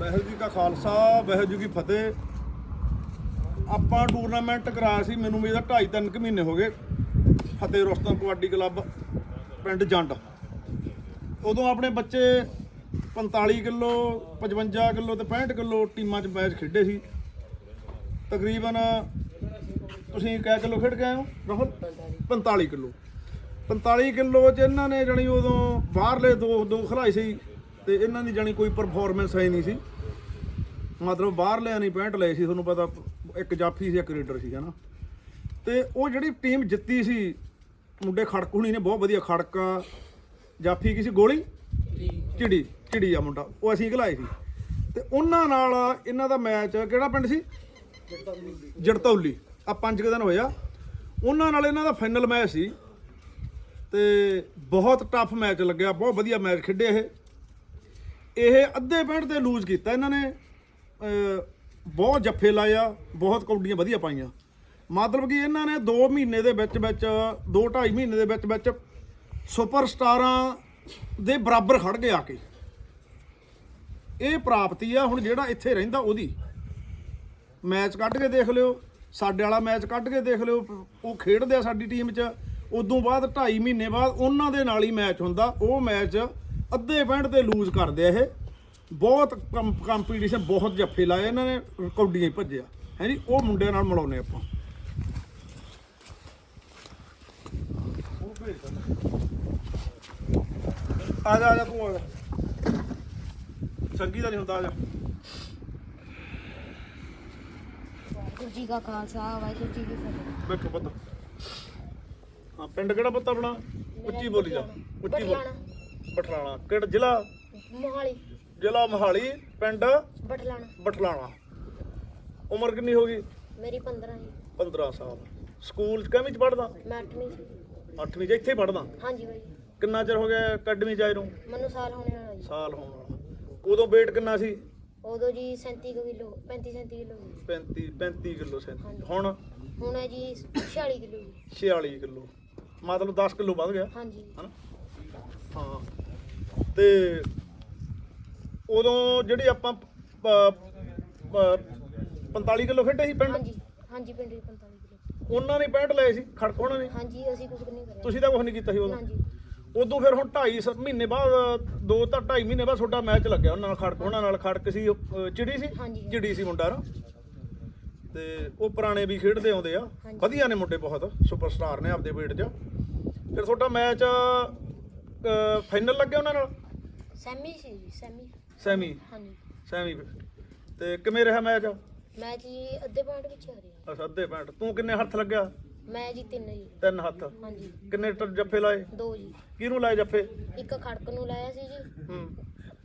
ਵਾਹਿਗੁਰੂ ਜੀ ਕਾ ਖਾਲਸਾ, ਵਾਹਿਗੁਰੂ ਜੀ ਕੀ ਫਤਿਹ। ਆਪਾਂ ਟੂਰਨਾਮੈਂਟ ਕਰਾਇਆ ਸੀ, ਮੈਨੂੰ ਵੀ ਇਹਦਾ 2.5 3 ਕੁ ਮਹੀਨੇ ਹੋ ਗਏ। ਫਤਿਹ ਰੋਸਤਮ ਕਬੱਡੀ ਕਲੱਬ, ਪਿੰਡ ਜੰਡ। ਉਦੋਂ ਆਪਣੇ ਬੱਚੇ 45 ਕਿਲੋ 55 ਕਿਲੋ ਤੇ 65 ਕਿਲੋ ਟੀਮਾਂ 'ਚ ਮੈਚ ਖੇਡੇ ਸੀ। ਤਕਰੀਬਨ ਤੁਸੀਂ ਕਿਹ ਕਿਲੋ ਖੇਡ ਕੇ ਆਏ ਹੋ, ਰਾਹੁਲ? 45 ਕਿਲੋ। 45 ਕਿਲੋ 'ਚ ਇਹਨਾਂ ਨੇ ਜਣੀ ਉਦੋਂ ਬਾਹਰਲੇ ਦੋ ਦੋ ਖਿਲਾਏ ਸੀ। ਤੇ ਇਹਨਾਂ ਦੀ ਜਣੀ ਕੋਈ ਪਰਫਾਰਮੈਂਸ ਹੈ ਨਹੀਂ ਸੀ। ਮਤਲਬ ਬਾਹਰਲਿਆਂ ਨੇ 65 ਲਏ ਸੀ ਤੁਹਾਨੂੰ ਪਤਾ ਇੱਕ ਜਾਫੀ ਸੀ ਇੱਕ ਰੀਡਰ ਸੀ ਹਨਾ। ਤੇ ਉਹ ਜਿਹੜੀ ਟੀਮ ਜਿੱਤੀ ਸੀ ਮੁੰਡੇ ਖੜਕੂਣੀ ਨੇ ਬਹੁਤ ਵਧੀਆ ਖੜਕਾ ਜਾਫੀ ਕੀ ਸੀ ਗੋਲੀ? ਚਿੜੀ। ਚਿੜੀ ਆ ਮੁੰਡਾ ਉਹ ਅਸੀਂ ਘਲਾਏ ਸੀ। ਤੇ ਉਹਨਾਂ ਨਾਲ ਇਹਨਾਂ ਦਾ ਮੈਚ ਕਿਹੜਾ ਪਿੰਡ ਸੀ? ਜੜਤੌਲੀ। ਆ ਪੰਜ ਕੁ ਦਿਨ ਹੋਇਆ ਉਹਨਾਂ ਨਾਲ ਇਹਨਾਂ ਦਾ ਫਾਈਨਲ ਮੈਚ ਸੀ। ਤੇ ਬਹੁਤ ਟਫ ਮੈਚ ਲੱਗਿਆ ਬਹੁਤ ਵਧੀਆ ਮੈਚ ਖੇਡੇ ਇਹ। ਇਹ ਅੱਧੇ ਪੁਆਇੰਟ ਤੇ ਲੂਜ਼ ਕੀਤਾ ਇਹਨਾਂ ਨੇ। ਬਹੁਤ ਜੱਫੇ ਲਾਇਆ ਬਹੁਤ ਕੌਡੀਆਂ ਵਧੀਆ ਪਾਈਆਂ। ਮਤਲਬ ਕਿ ਇਹਨਾਂ ਨੇ 2 ਮਹੀਨੇ ਦੇ ਵਿੱਚ ਵਿੱਚ 2 2.5 ਮਹੀਨੇ ਦੇ ਵਿੱਚ ਵਿੱਚ ਸੁਪਰਸਟਾਰਾਂ ਦੇ ਬਰਾਬਰ ਖੜ ਗਏ ਆ ਕੇ। ਇਹ ਪ੍ਰਾਪਤੀ ਆ, ਹੁਣ ਜਿਹੜਾ ਇੱਥੇ ਰਹਿੰਦਾ ਉਹਦੀ। ਮੈਚ ਕੱਢ ਕੇ ਦੇਖ ਲਿਓ, ਸਾਡੇ ਵਾਲਾ ਮੈਚ ਕੱਢ ਕੇ ਦੇਖ ਲਿਓ, ਉਹ ਖੇਡਦੇ ਆ ਸਾਡੀ ਟੀਮ 'ਚ। ਉਦੋਂ ਬਾਅਦ 2.5 ਮਹੀਨੇ ਬਾਅਦ ਉਹਨਾਂ ਦੇ ਨਾਲ ਹੀ ਮੈਚ ਹੁੰਦਾ, ਉਹ ਮੈਚ ਅੱਧੇ ਪੁਆਇੰਟ ਤੇ ਲੂਜ਼ ਕਰਦੇ ਆ ਇਹ। ਬਹੁਤ ਕੰਪੀਟੀਸ਼ਨ ਬਹੁਤ ਜੱਫੇ ਲਾਏ ਇਹਨਾਂ ਨੇ ਕੌਡੀਆਂ ਹੀ ਭੱਜਿਆ। ਹੈ ਜੀ ਉਹ ਮੁੰਡਿਆਂ ਨਾਲ ਮਿਲਾਉਨੇ ਆਪਾਂ। ਆ ਜਾ ਆ ਜਾ ਤੂੰ ਆ ਜਾ। ਸੰਗੀ ਦਾ ਨਹੀਂ ਹੁੰਦਾ ਆ ਜਾ। ਵਾਹਿਗੁਰੂ ਜੀ ਕਾ ਖਾਲਸਾ ਵਾਹਿਗੁਰੂ ਜੀ ਕੀ ਫਤਿਹ। ਬੈਠੋ ਪੁੱਤ ਹਾਂ ਪਿੰਡ ਕਿਹੜਾ ਪੁੱਤ ਆਪਣਾ? ਉੱਚੀ ਬੋਲੀ ਜਾ ਉੱਚੀ ਬੋਲ। ਬਠਲਾਣਾ ਕਿਹੜਾ ਜ਼ਿਲ੍ਹਾ? ਮੋਹਾਲੀ। ਜ਼ਿਲ੍ਹਾ ਮੋਹਾਲੀ ਪਿੰਡ? ਬਠਲਾਣਾ। ਬਠਲਾਣਾ। ਉਮਰ ਕਿੰਨੀ ਹੋ ਗਈ? ਮੇਰੀ 15 ਜੀ। 15 ਸਾਲ। ਸਕੂਲ ਚ ਕਿਵੇਂ ਚ ਪੜਦਾ ਮੈਂ 8ਵੀਂ ਸੀ। 8ਵੀਂ ਚ ਇੱਥੇ ਪੜਦਾ ਹਾਂਜੀ ਬਾਈ। ਕਿੰਨਾ ਚਿਰ ਹੋ ਗਿਆ ਅਕੈਡਮੀ ਆਏ ਨੂੰ? ਮੈਨੂੰ ਸਾਲ ਹੋਣੇ ਵਾਲਾ ਜੀ। ਸਾਲ ਹੋਣ ਵਾਲਾ। ਉਦੋਂ weight ਕਿੰਨਾ ਸੀ? ਉਦੋਂ ਜੀ 37 ਕਿਲੋ 35 37 ਕਿਲੋ। 35 35 ਕਿਲੋ ਸੀ ਹਾਂਜੀ। ਹੁਣ? ਹੁਣ ਹੈ ਜੀ 46 ਕਿਲੋ ਜੀ। 46 ਕਿਲੋ। ਮਤਲਬ 10 ਕਿਲੋ ਵੱਧ ਗਿਆ। ਹਾਂਜੀ। ਹਨਾ? ਹਾਂ। ਤੇ ਉਦੋਂ ਜਿਹੜੀ ਆਪਾਂ ਪ- ਪ- 45 ਕਿਲੋ ਖੇਡੇ ਸੀ ਪਿੰਡ? ਹਾਂਜੀ ਹਾਂਜੀ ਪਿੰਡ ਦੀ 45 ਕਿਲੋ। ਉਹਨਾਂ ਨੇ 65 ਲਏ ਸੀ ਖੜਕ ਉਹਨਾਂ ਨੇ? ਹਾਂਜੀ ਅਸੀਂ ਕੁਝ ਨਹੀਂ ਕਰਿਆ। ਤੁਸੀਂ ਤਾਂ ਕੁਝ ਨਹੀਂ ਕੀਤਾ ਸੀ ਉਦੋਂ? ਹਾਂਜੀ। ਉਦੋਂ ਫਿਰ ਹੁਣ 2.5 ਮਹੀਨੇ ਬਾਅਦ ਦੋ ਤਾਂ 2.5 ਮਹੀਨੇ ਬਾਅਦ ਤੁਹਾਡਾ ਮੈਚ ਲੱਗਿਆ ਉਹਨਾਂ ਨਾਲ ਖੜਕ ਉਹਨਾਂ ਨਾਲ ਖੜਕ ਸੀ ਉਹ, ਚਿੜੀ ਸੀ? ਹਾਂਜੀ। ਚਿੜੀ ਸੀ ਮੁੰਡਾ ਨਾ। ਤੇ ਉਹ ਪੁਰਾਣੇ ਵੀ ਖੇਡਦੇ ਆਉਂਦੇ ਆ। ਹਾਂਜੀ। ਵਧੀਆ ਨੇ ਮੁੰਡੇ ਬਹੁਤ ਸੁਪਰਸਟਾਰ ਨੇ ਆਪਦੇ ਵੇਟ 'ਚ। ਫਿਰ ਤੁਹਾਡਾ ਮੈਚ ਫਾਈਨਲ ਲੱਗਿਆ ਉਹਨਾਂ ਨਾਲ? ਸੈਮੀ ਸੀ ਜੀ ਸੈਮੀ। ਸੈਮੀ? ਹਾਂਜੀ। ਸੈਮੀ ਤੇ ਕਿਵੇਂ ਰਿਹਾ ਮੈਚ ਮੈਂ ਜੀ ਅੱਧੇ ਪੁਆਇੰਟ ਵਿੱਚ ਹਾਰਿਆ ਅੱਛਾ ਅੱਧੇ ਪੈਂਟ ਤੂੰ ਕਿੰਨੇ ਹੱਥ ਲੱਗਿਆ? ਮੈਂ ਜੀ ਤਿੰਨ ਜੀ। ਤਿੰਨ ਹੱਥ। ਹਾਂਜੀ। ਕਿੰਨੇ ਟ- ਜੱਫੇ ਲਾਏ? ਦੋ ਜੀ। ਕਿਹਨੂੰ ਲਾਏ ਜੱਫੇ? ਇੱਕ ਖੜਕ ਨੂੰ ਲਾਇਆ ਸੀ ਜੀ। ਹੂੰ।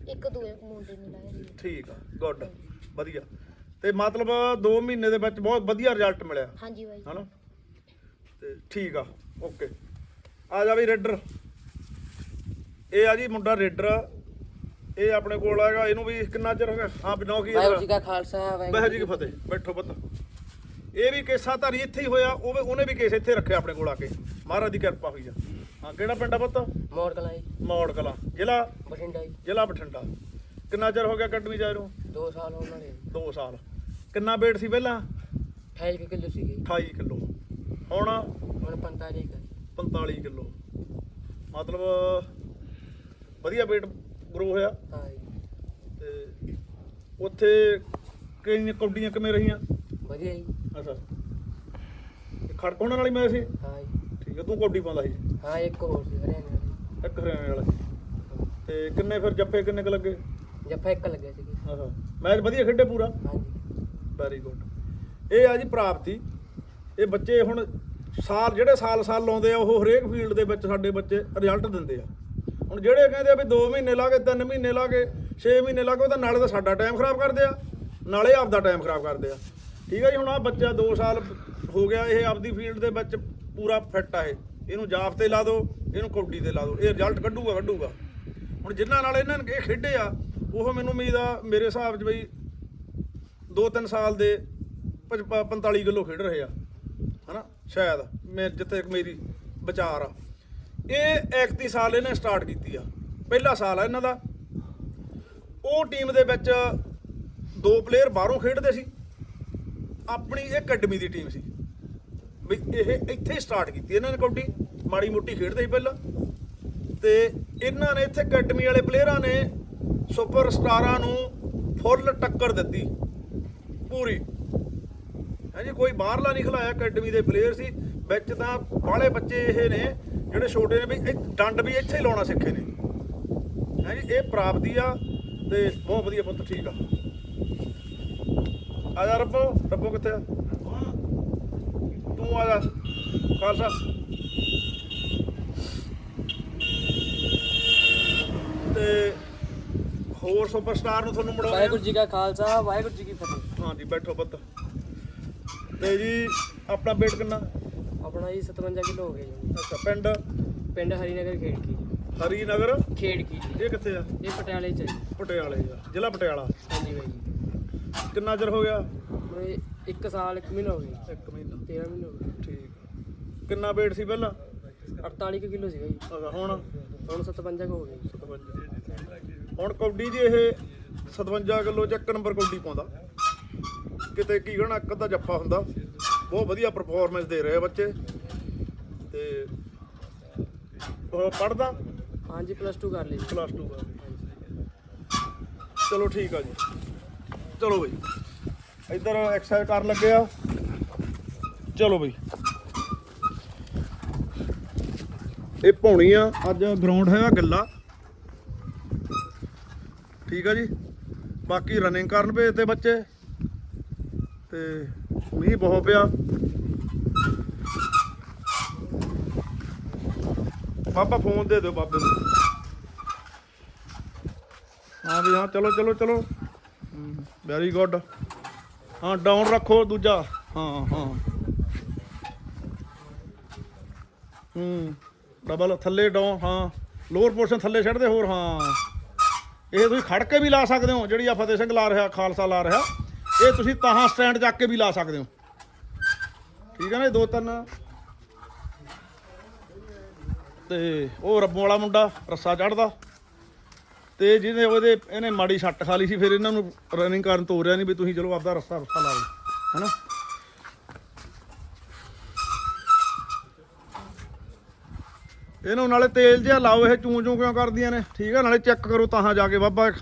ਇੱਕ ਦੂਏ ਮੁੰਡੇ ਨੂੰ ਲਾਇਆ ਸੀ। ਠੀਕ ਆ ਗੁੱਡ। ਵਧੀਆ। ਤੇ ਮਤਲਬ 2 ਮਹੀਨੇ ਦੇ ਵਿੱਚ ਬਹੁਤ ਵਧੀਆ ਰਿਜ਼ਲਟ ਮਿਲਿਆ। ਹਾਂਜੀ ਬਾਈ ਹਨਾ? ਤੇ ਠੀਕ ਆ ਓਕੇ। ਆ ਜਾ ਵੀ ਰੇਡਰ। ਇਹ ਆ ਜੀ ਮੁੰਡਾ ਰੇਡਰ। ਇਹ ਆਪਣੇ ਕੋਲ ਹੈਗਾ ਇਹਨੂੰ ਵੀ ਕਿੰਨਾ ਚਿਰ ਹੋ ਗਿਆ? ਹਾਂ ਬਿਨੋ ਕੀ ਵਾਹਿਗੁਰੂ ਜੀ ਕਾ ਖਾਲਸਾ ਵਾਹਿਗੁਰੂ ਜੀ ਕੀ ਫਤਿਹ ਬੈਠੋ ਪੁੱਤ। ਇਹ ਵੀ ਕੇਸਾ ਧਾਰੀ ਇੱਥੇ ਹੀ ਹੋਇਆ ਉਹ ਉਹਨੇ ਵੀ ਕੇਸ ਇੱਥੇ ਰੱਖਿਆ ਆਪਣੇ ਕੋਲ ਆ ਕੇ। ਮਹਾਰਾਜ ਦੀ ਕਿਰਪਾ ਹੋਈ ਆ। ਹਾਂ ਕਿਹੜਾ ਪਿੰਡ ਆ ਪੁੱਤ? ਮੋੜ ਕਲਾਂ ਜੀ। ਮੌੜ ਕਲਾਂ ਜ਼ਿਲ੍ਹਾ? ਬਠਿੰਡਾ ਜੀ। ਜ਼ਿਲ੍ਹਾ ਬਠਿੰਡਾ। ਕਿੰਨਾ ਚਿਰ ਹੋ ਗਿਆ ਅਕੈਡਮੀ ਜਾ ਰਹੇ 2 ਸਾਲ ਹੋਣ ਵਾਲੇ 2 ਸਾਲ। ਕਿੰਨਾ weight ਸੀ ਪਹਿਲਾਂ? 28 ਕਿਲੋ ਸੀਗੇ ਜੀ। 28 ਕਿਲੋ। ਹੁਣ? ਹੁਣ 45 ਕਰ 45 ਕਿਲੋ। ਮਤਲਬ ਵਧੀਆ weight ਗਰੋ ਹੋਇਆ। ਹਾਂ ਜੀ ਤੇ ਉੱਥੇ ਕਿੰਨੀਆਂ ਕੌਡੀਆਂ ਕਿਵੇਂ ਰਹੀਆਂ? ਵਧੀਆ ਜੀ। ਅੱਛਾ। ਖੜਕ ਹੋਣ ਵਾਲੀ ਮੈਂ ਸੀ? ਹਾਂ ਜੀ ਠੀਕ ਹੈ ਤੂੰ ਕੌਡੀ ਪਾਉਂਦਾ ਸੀ? ਹਾਂ ਇੱਕ ਹੋਰ ਸੀ ਹਰਿਆਣੇ ਵਾਲੀ। ਇੱਕ ਹਰਿਆਣੇ ਵਾਲਾ ਤੇ ਕਿੰਨੇ ਫਿਰ ਜੱਫੇ ਕਿੰਨੇ ਕੁ ਲੱਗੇ? ਜੱਫਾ ਇੱਕ ਲੱਗਿਆ ਸੀਗੇ। ਅੱਛਾ। ਮੈਚ ਵਧੀਆ ਖੇਡੇ ਪੂਰਾ? ਹਾਂ ਜੀ ਵੈਰੀ ਗੁੱਡ ਇਹ ਆ ਜੀ ਪ੍ਰਾਪਤੀ। ਇਹ ਬੱਚੇ ਹੁਣ ਸਾਲ ਜਿਹੜੇ ਸਾਲ ਸਾਲ ਲਾਉਂਦੇ ਆ ਉਹ ਹਰੇਕ ਫੀਲਡ ਦੇ ਵਿੱਚ ਸਾਡੇ ਬੱਚੇ ਰਿਜ਼ਲਟ ਦਿੰਦੇ ਆ। ਹੁਣ ਜਿਹੜੇ ਕਹਿੰਦੇ ਆ ਵੀ 2 ਮਹੀਨੇ ਲਾ ਕੇ 3 ਮਹੀਨੇ ਲਾ ਕੇ 6 ਮਹੀਨੇ ਲਾ ਕੇ, ਉਹ ਤਾਂ ਨਾਲੇ ਤਾਂ ਸਾਡਾ ਟਾਈਮ ਖਰਾਬ ਕਰਦੇ ਆ। ਨਾਲੇ ਆਪਦਾ ਟਾਈਮ ਖਰਾਬ ਕਰਦੇ ਆ। ਠੀਕ ਹੈ ਜੀ, ਹੁਣ ਆ ਬੱਚਾ 2 ਸਾਲ ਹੋ ਗਿਆ, ਇਹ ਆਪਦੀ ਫੀਲਡ ਦੇ ਵਿੱਚ ਪੂਰਾ ਫਿੱਟ ਆ ਇਹ। ਇਹਨੂੰ ਜਾਫ ਤੇ ਲਾ ਦਿਓ ਇਹਨੂੰ ਕੌਡੀ ਤੇ ਲਾ ਦਿਓ ਇਹ ਰਿਜ਼ਲਟ ਕੱਢੂਗਾ ਕੱਢੂਗਾ ਹੁਣ ਜਿਨ੍ਹਾਂ ਨਾਲ ਇਹਨਾਂ ਨੇ ਇਹ ਖੇਡੇ ਆ, ਉਹ ਮੈਨੂੰ ਉਮੀਦ ਆ, ਮੇਰੇ ਹਿਸਾਬ 'ਚ ਬਈ 2-3 ਸਾਲ ਦੇ ਪੰ- ਪ- 45 ਕਿਲੋ ਖੇਡ ਰਹੇ ਆ। ਹਨਾ? ਸ਼ਾਇਦ, ਮੈਂ ਜਿੱਥੇ ਤੱਕ ਮੇਰੀ ਵਿਚਾਰ ਆ। ਇਹ 31 ਸਾਲ ਇਹਨੇ ਸਟਾਰਟ ਕੀਤੀ ਆ। ਪਹਿਲਾ ਸਾਲ ਆ ਇਹਨਾਂ ਦਾ। ਉਹ ਟੀਮ ਦੇ ਵਿੱਚ ਦੋ ਪਲੇਅਰ ਬਾਹਰੋਂ ਖੇਡਦੇ ਸੀ। ਆਪਣੀ ਇਹ ਅਕੈਡਮੀ ਦੀ ਟੀਮ ਸੀ। ਵੀ ਇਹ ਇੱਥੇ ਸਟਾਰਟ ਕੀਤੀ ਇਹਨਾਂ ਨੇ ਕਬੱਡੀ। ਮਾੜੀ ਮੋਟੀ ਖੇਡਦੇ ਸੀ ਪਹਿਲਾਂ। ਤੇ ਇਹਨਾਂ ਨੇ ਇੱਥੇ ਅਕੈਡਮੀ ਵਾਲੇ ਪਲੇਅਰਾਂ ਨੇ ਸੁਪਰ ਸਟਾਰਾਂ ਨੂੰ ਫੁੱਲ ਟੱਕਰ ਦਿੱਤੀ। ਪੂਰੀ। ਹਾਂਜੀ ਕੋਈ ਬਾਹਰਲਾ ਨਹੀਂ ਖਿਲਾਇਆ। ਅਕੈਡਮੀ ਦੇ ਪਲੇਅਰ ਸੀ। ਵਿੱਚ ਤਾਂ ਬਾਹਲੇ ਬੱਚੇ ਇਹ ਨੇ ਜਿਹੜੇ ਛੋਟੇ ਨੇ ਵੀ ਇਹ ਡੰਡ ਵੀ ਇੱਥੇ ਹੀ ਲਾਉਣਾ ਸਿੱਖੇ ਨੇ। ਹਾਂਜੀ ਇਹ ਪ੍ਰਾਪਤੀ ਆ ਤੇ ਬਹੁਤ ਵਧੀਆ ਪੁੱਤ ਠੀਕ ਆ। ਆ ਜਾ ਰੱਬੋ ਰੱਬੋ ਕਿੱਥੇ ਆ? ਤੂੰ ਆ ਜਾ ਖਾਲਸਾ। ਤੇ ਹੋਰ ਸੁਪਰਸਟਾਰ ਨੂੰ ਤੁਹਾਨੂੰ ਮੜਾਉਂਦੇ ਵਾਹਿਗੁਰੂ ਜੀ ਕਾ ਖਾਲਸਾ ਵਾਹਿਗੁਰੂ ਜੀ ਕੀ ਫਤਿਹ। ਹਾਂਜੀ ਬੈਠੋ ਪੁੱਤ। ਤੇ ਜੀ ਆਪਣਾ weight ਕਿੰਨਾ? ਆਪਣਾ ਜੀ 57 ਕਿਲੋ ਹੋ ਗਏ ਜੀ। ਅੱਛਾ ਪਿੰਡ? ਪਿੰਡ ਹਰੀਨਗਰ ਖੇੜ ਕੀ ਹਰੀਨਗਰ? ਖੇੜ ਕੀ ਜੀ। ਇਹ ਕਿੱਥੇ ਆ? ਇਹ ਪਟਿਆਲੇ ਚ ਹੈ ਜੀ। ਪਟਿਆਲੇ ਆ। ਜ਼ਿਲ੍ਹਾ ਪਟਿਆਲਾ? ਹਾਂਜੀ ਬਾਈ ਜੀ। ਕਿੰਨਾ ਚਿਰ ਹੋ ਗਿਆ? ਮੇਰੇ 1 ਸਾਲ 1 ਮਹੀਨਾ ਹੋ ਗਿਆ 1 ਮਹੀਨਾ। 13 ਮਹੀਨੇ ਹੋ ਗਏ। ਠੀਕ ਕਿੰਨਾ weight ਸੀ ਪਹਿਲਾਂ? 48 ਕੁ ਕਿਲੋ ਸੀਗਾ ਜੀ। ਅੱਛਾ ਹੁਣ? ਹੁਣ 57 ਕੁ ਹੋ ਗਏ ਜੀ। ਹੁਣ ਕੌਡੀ ਜੀ ਇਹ 57 ਕਿਲੋ ਚ ਇੱਕ ਨੰਬਰ ਕੌਡੀ ਪਾਉਂਦਾ। ਕਿਤੇ ਕੀ ਕਹਣਾ ਇੱਕ ਅੱਧਾ ਜੱਫਾ ਹੁੰਦਾ। ਬਹੁਤ ਵਧੀਆ ਪਰਫਾਰਮੈਂਸ ਦੇ ਰਹੇ ਆ ਬੱਚੇ। ਤੇ ਉਹ ਪੜਦਾ ਹਾਂਜੀ ਪਲੱਸ 2 ਕਰ ਲਈ। ਜੀ ਪਲੱਸ 2 ਚਲੋ ਠੀਕ ਆ ਜੀ। ਚਲੋ ਬਈ। ਇੱਧਰ ਐਕਸਰਸਾਈਜ਼ ਕਰਨ ਲੱਗੇ ਆ। ਚਲੋ ਬਈ। ਇਹ ਪੌਣੀ ਆ ਅੱਜ ਗਰਾਊਂਡ ਹੈਗਾ ਗੱਲਾ। ਠੀਕ ਆ ਜੀ। ਬਾਕੀ ਰਨਿੰਗ ਕਰਨ ਭੇਜਤੇ ਬੱਚੇ। ਤੇ ਮੀਂਹ ਬਹੁਤ ਪਿਆ। ਬਾਬਾ ਫੋਨ ਦੇ ਦਿਓ ਬਾਬੇ ਨੂੰ। ਹਾਂ ਵੀ ਹਾਂ, ਚਲੋ ਚਲੋ ਚਲੋ। ਵੈਰੀ ਗੁੱਡ ਹਾਂ ਡਾਊਨ ਰੱਖੋ ਦੂਜਾ। ਹਾਂ ਹਾਂ। ਹੂੰ ਡਬਲ ਥੱਲੇ ਡਾਊਨ ਹਾਂ। ਲੋਅਰ ਪੋਰਸ਼ਨ ਥੱਲੇ ਛੱਡਦੇ ਹੋਰ, ਹਾਂ। ਇਹ ਤੁਸੀਂ ਖੜ ਕੇ ਵੀ ਲਾ ਸਕਦੇ ਹੋ, ਜਿਹੜੀ ਆ ਫਤਿਹ ਸਿੰਘ ਲਾ ਰਿਹਾ, ਖਾਲਸਾ ਲਾ ਰਿਹਾ। ਇਹ ਤੁਸੀਂ ਤਾਹਾਂ ਸਟੈਂਡ ਚੱਕ ਕੇ ਵੀ ਲਾ ਸਕਦੇ ਹੋ। ਠੀਕ ਹੈ ਨਾ ਇਹ ਦੋ ਤਿੰਨ। ਤੇ ਉਹ ਰੱਬੋਂ ਵਾਲਾ ਮੁੰਡਾ, ਰੱਸਾ ਚੜਦਾ ਤੇ ਜਿਹਨੇ ਉਹਦੇ, ਇਹਨੇ ਮਾੜੀ ਛੱਟ ਖਾ ਲਈ ਸੀ, ਫਿਰ ਇਹਨਾਂ ਨੂੰ ਰਨਿੰਗ ਕਰਨ ਤੋਰਿਆ ਨਹੀਂ ਵੀ ਤੁਸੀਂ ਚਲੋ ਆਪਦਾ ਰੱਸਾ ਰੱਸਾ ਲਾ ਲਓ, ਹੈਨਾ? ਇਹਨੂੰ ਨਾਲੇ ਤੇਲ ਜਿਹਾ ਲਾਓ, ਇਹ ਚੂੰ ਚੂੰ ਕਿਉਂ ਕਰਦੀਆਂ ਨੇ? ਠੀਕ ਹੈ ਨਾਲੇ ਚੈੱਕ ਕਰੋ ਤਾਹਾਂ ਜਾ ਕੇ ਬਾਬਾ ਇੱਕ